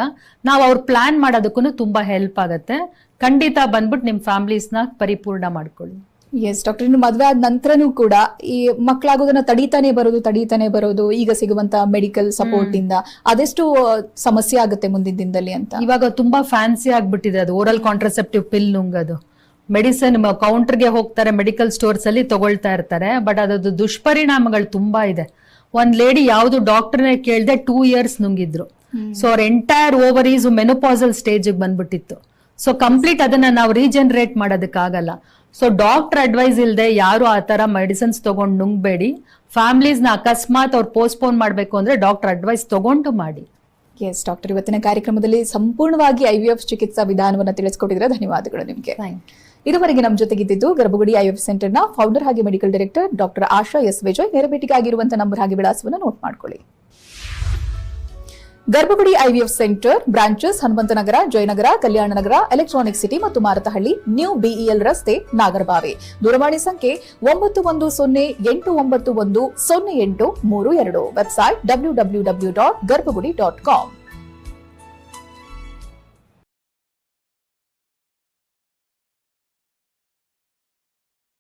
ನಾವು ಅವ್ರ ಪ್ಲಾನ್ ಮಾಡೋದಕ್ಕೂ ತುಂಬಾ ಹೆಲ್ಪ್ ಆಗುತ್ತೆ. ಖಂಡಿತ ಬಂದ್ಬಿಟ್ಟು ನಿಮ್ ಫ್ಯಾಮಿಲೀಸ್ನ ಪರಿಪೂರ್ಣ ಮಾಡ್ಕೊಳ್ಳಿ. ಎಸ್ ಡಾಕ್ಟರ್ ಇನ್ನು ಮದುವೆ ಆದ ನಂತರನೂ ಕೂಡ ಈ ಮಕ್ಕಳಾಗೋದನ್ನ ತಡೀತಾನೆ ಬರೋದು ತಡೀತಾನೆ ಬರೋದು ಈಗ ಸಿಗುವಂತ ಮೆಡಿಕಲ್ ಸಪೋರ್ಟ್ ಇಂದ ಅದೆಷ್ಟು ಸಮಸ್ಯೆ ಆಗುತ್ತೆ ಮುಂದಿನ ದಿನದಲ್ಲಿ ಅಂತ? ಇವಾಗ ತುಂಬಾ ಫ್ಯಾನ್ಸಿ ಆಗ್ಬಿಟ್ಟಿದೆ ಅದು ಓರಲ್ ಕಾಂಟ್ರಸೆಪ್ಟಿವ್ ಪಿಲ್ ನುಂಗದು. ಮೆಡಿಸಿನ್ ಕೌಂಟರ್ಗೆ ಹೋಗ್ತಾರೆ ಮೆಡಿಕಲ್ ಸ್ಟೋರ್ಸ್ ಅಲ್ಲಿ ತಗೊಳ್ತಾ ಇರ್ತಾರೆ ಬಟ್ ಅದ್ರದ್ದು ದುಷ್ಪರಿಣಾಮಗಳು ತುಂಬಾ ಇದೆ. ಒಂದ್ ಲೇಡಿ ಯಾವ್ದು ಡಾಕ್ಟರ್ನೇ ಕೇಳ್ದೆ ಟೂ ಇಯರ್ಸ್ ನುಂಗಿದ್ರು. ಸೊ ಅವ್ರ ಎಂಟೈರ್ ಓವರೀಸ್ ಮೆನೋಪಾಸಲ್ ಸ್ಟೇಜ್ ಬಂದ್ಬಿಟ್ಟಿತ್ತು. ಸೊ ಕಂಪ್ಲೀಟ್ ಅದನ್ನ ನಾವು ರೀಜನರೇಟ್ ಮಾಡೋದಕ್ಕಾಗಲ್ಲ. ಸೊ ಡಾಕ್ಟರ್ ಅಡ್ವೈಸ್ ಇಲ್ಲದೆ ಯಾರು ಆ ತರ ಮೆಡಿಸಿನ್ಸ್ ತಗೊಂಡು ನುಂಗ್ಬೇಡಿ. ಫ್ಯಾಮಿಲೀಸ್ನ ಅಕಸ್ಮಾತ್ ಅವ್ರು ಪೋಸ್ಟ್ಪೋನ್ ಮಾಡಬೇಕು ಅಂದ್ರೆ ಡಾಕ್ಟರ್ ಅಡ್ವೈಸ್ ತಗೊಂಡು ಮಾಡಿ. ಎಸ್ ಡಾಕ್ಟರ್ ಇವತ್ತಿನ ಕಾರ್ಯಕ್ರಮದಲ್ಲಿ ಸಂಪೂರ್ಣವಾಗಿ ಐ ವಿ ಎಫ್ ಚಿಕಿತ್ಸಾ ವಿಧಾನವನ್ನು ತಿಳಿಸ್ಕೊಟ್ಟಿದ್ರೆ ಧನ್ಯವಾದಗಳು ನಿಮಗೆ. ಇದುವರೆಗೆ ನಮ್ಮ ಜೊತೆಗಿದ್ದು ಗರ್ಭಗುಡಿ ಐ ಎಫ್ ಸೆಂಟರ್ನ ಫೌಂಡರ್ ಹಾಗೆ medical director doctor Asha S Vijay. ನೇರ ಭೇಟಿಗಾಗಿರುವಂತಹ ನಂಬರ್ ಹಾಗೆ ವಿಳಾಸವನ್ನು ನೋಟ್ ಮಾಡ್ಕೊಳ್ಳಿ. Garbhagudi IVF centre, branches, Hanumanthanagar, Jayanagar Kalyan Nagar Electronic City ಮತ್ತು ಮಾರತಹಳ್ಳಿ, ನ್ಯೂ ಬಿಇಎಲ್ ರಸ್ತೆ, ನಾಗರಬಾವಿ. ದೂರವಾಣಿ ಸಂಖ್ಯೆ ಒಂಬತ್ತು ಒಂದು ಸೊನ್ನೆ ಎಂಟು ಒಂಬತ್ತು ಒಂದು ಸೊನ್ನೆ ಎಂಟು ಮೂರು ಎರಡು. Website W W W dot Garbhagudi dot com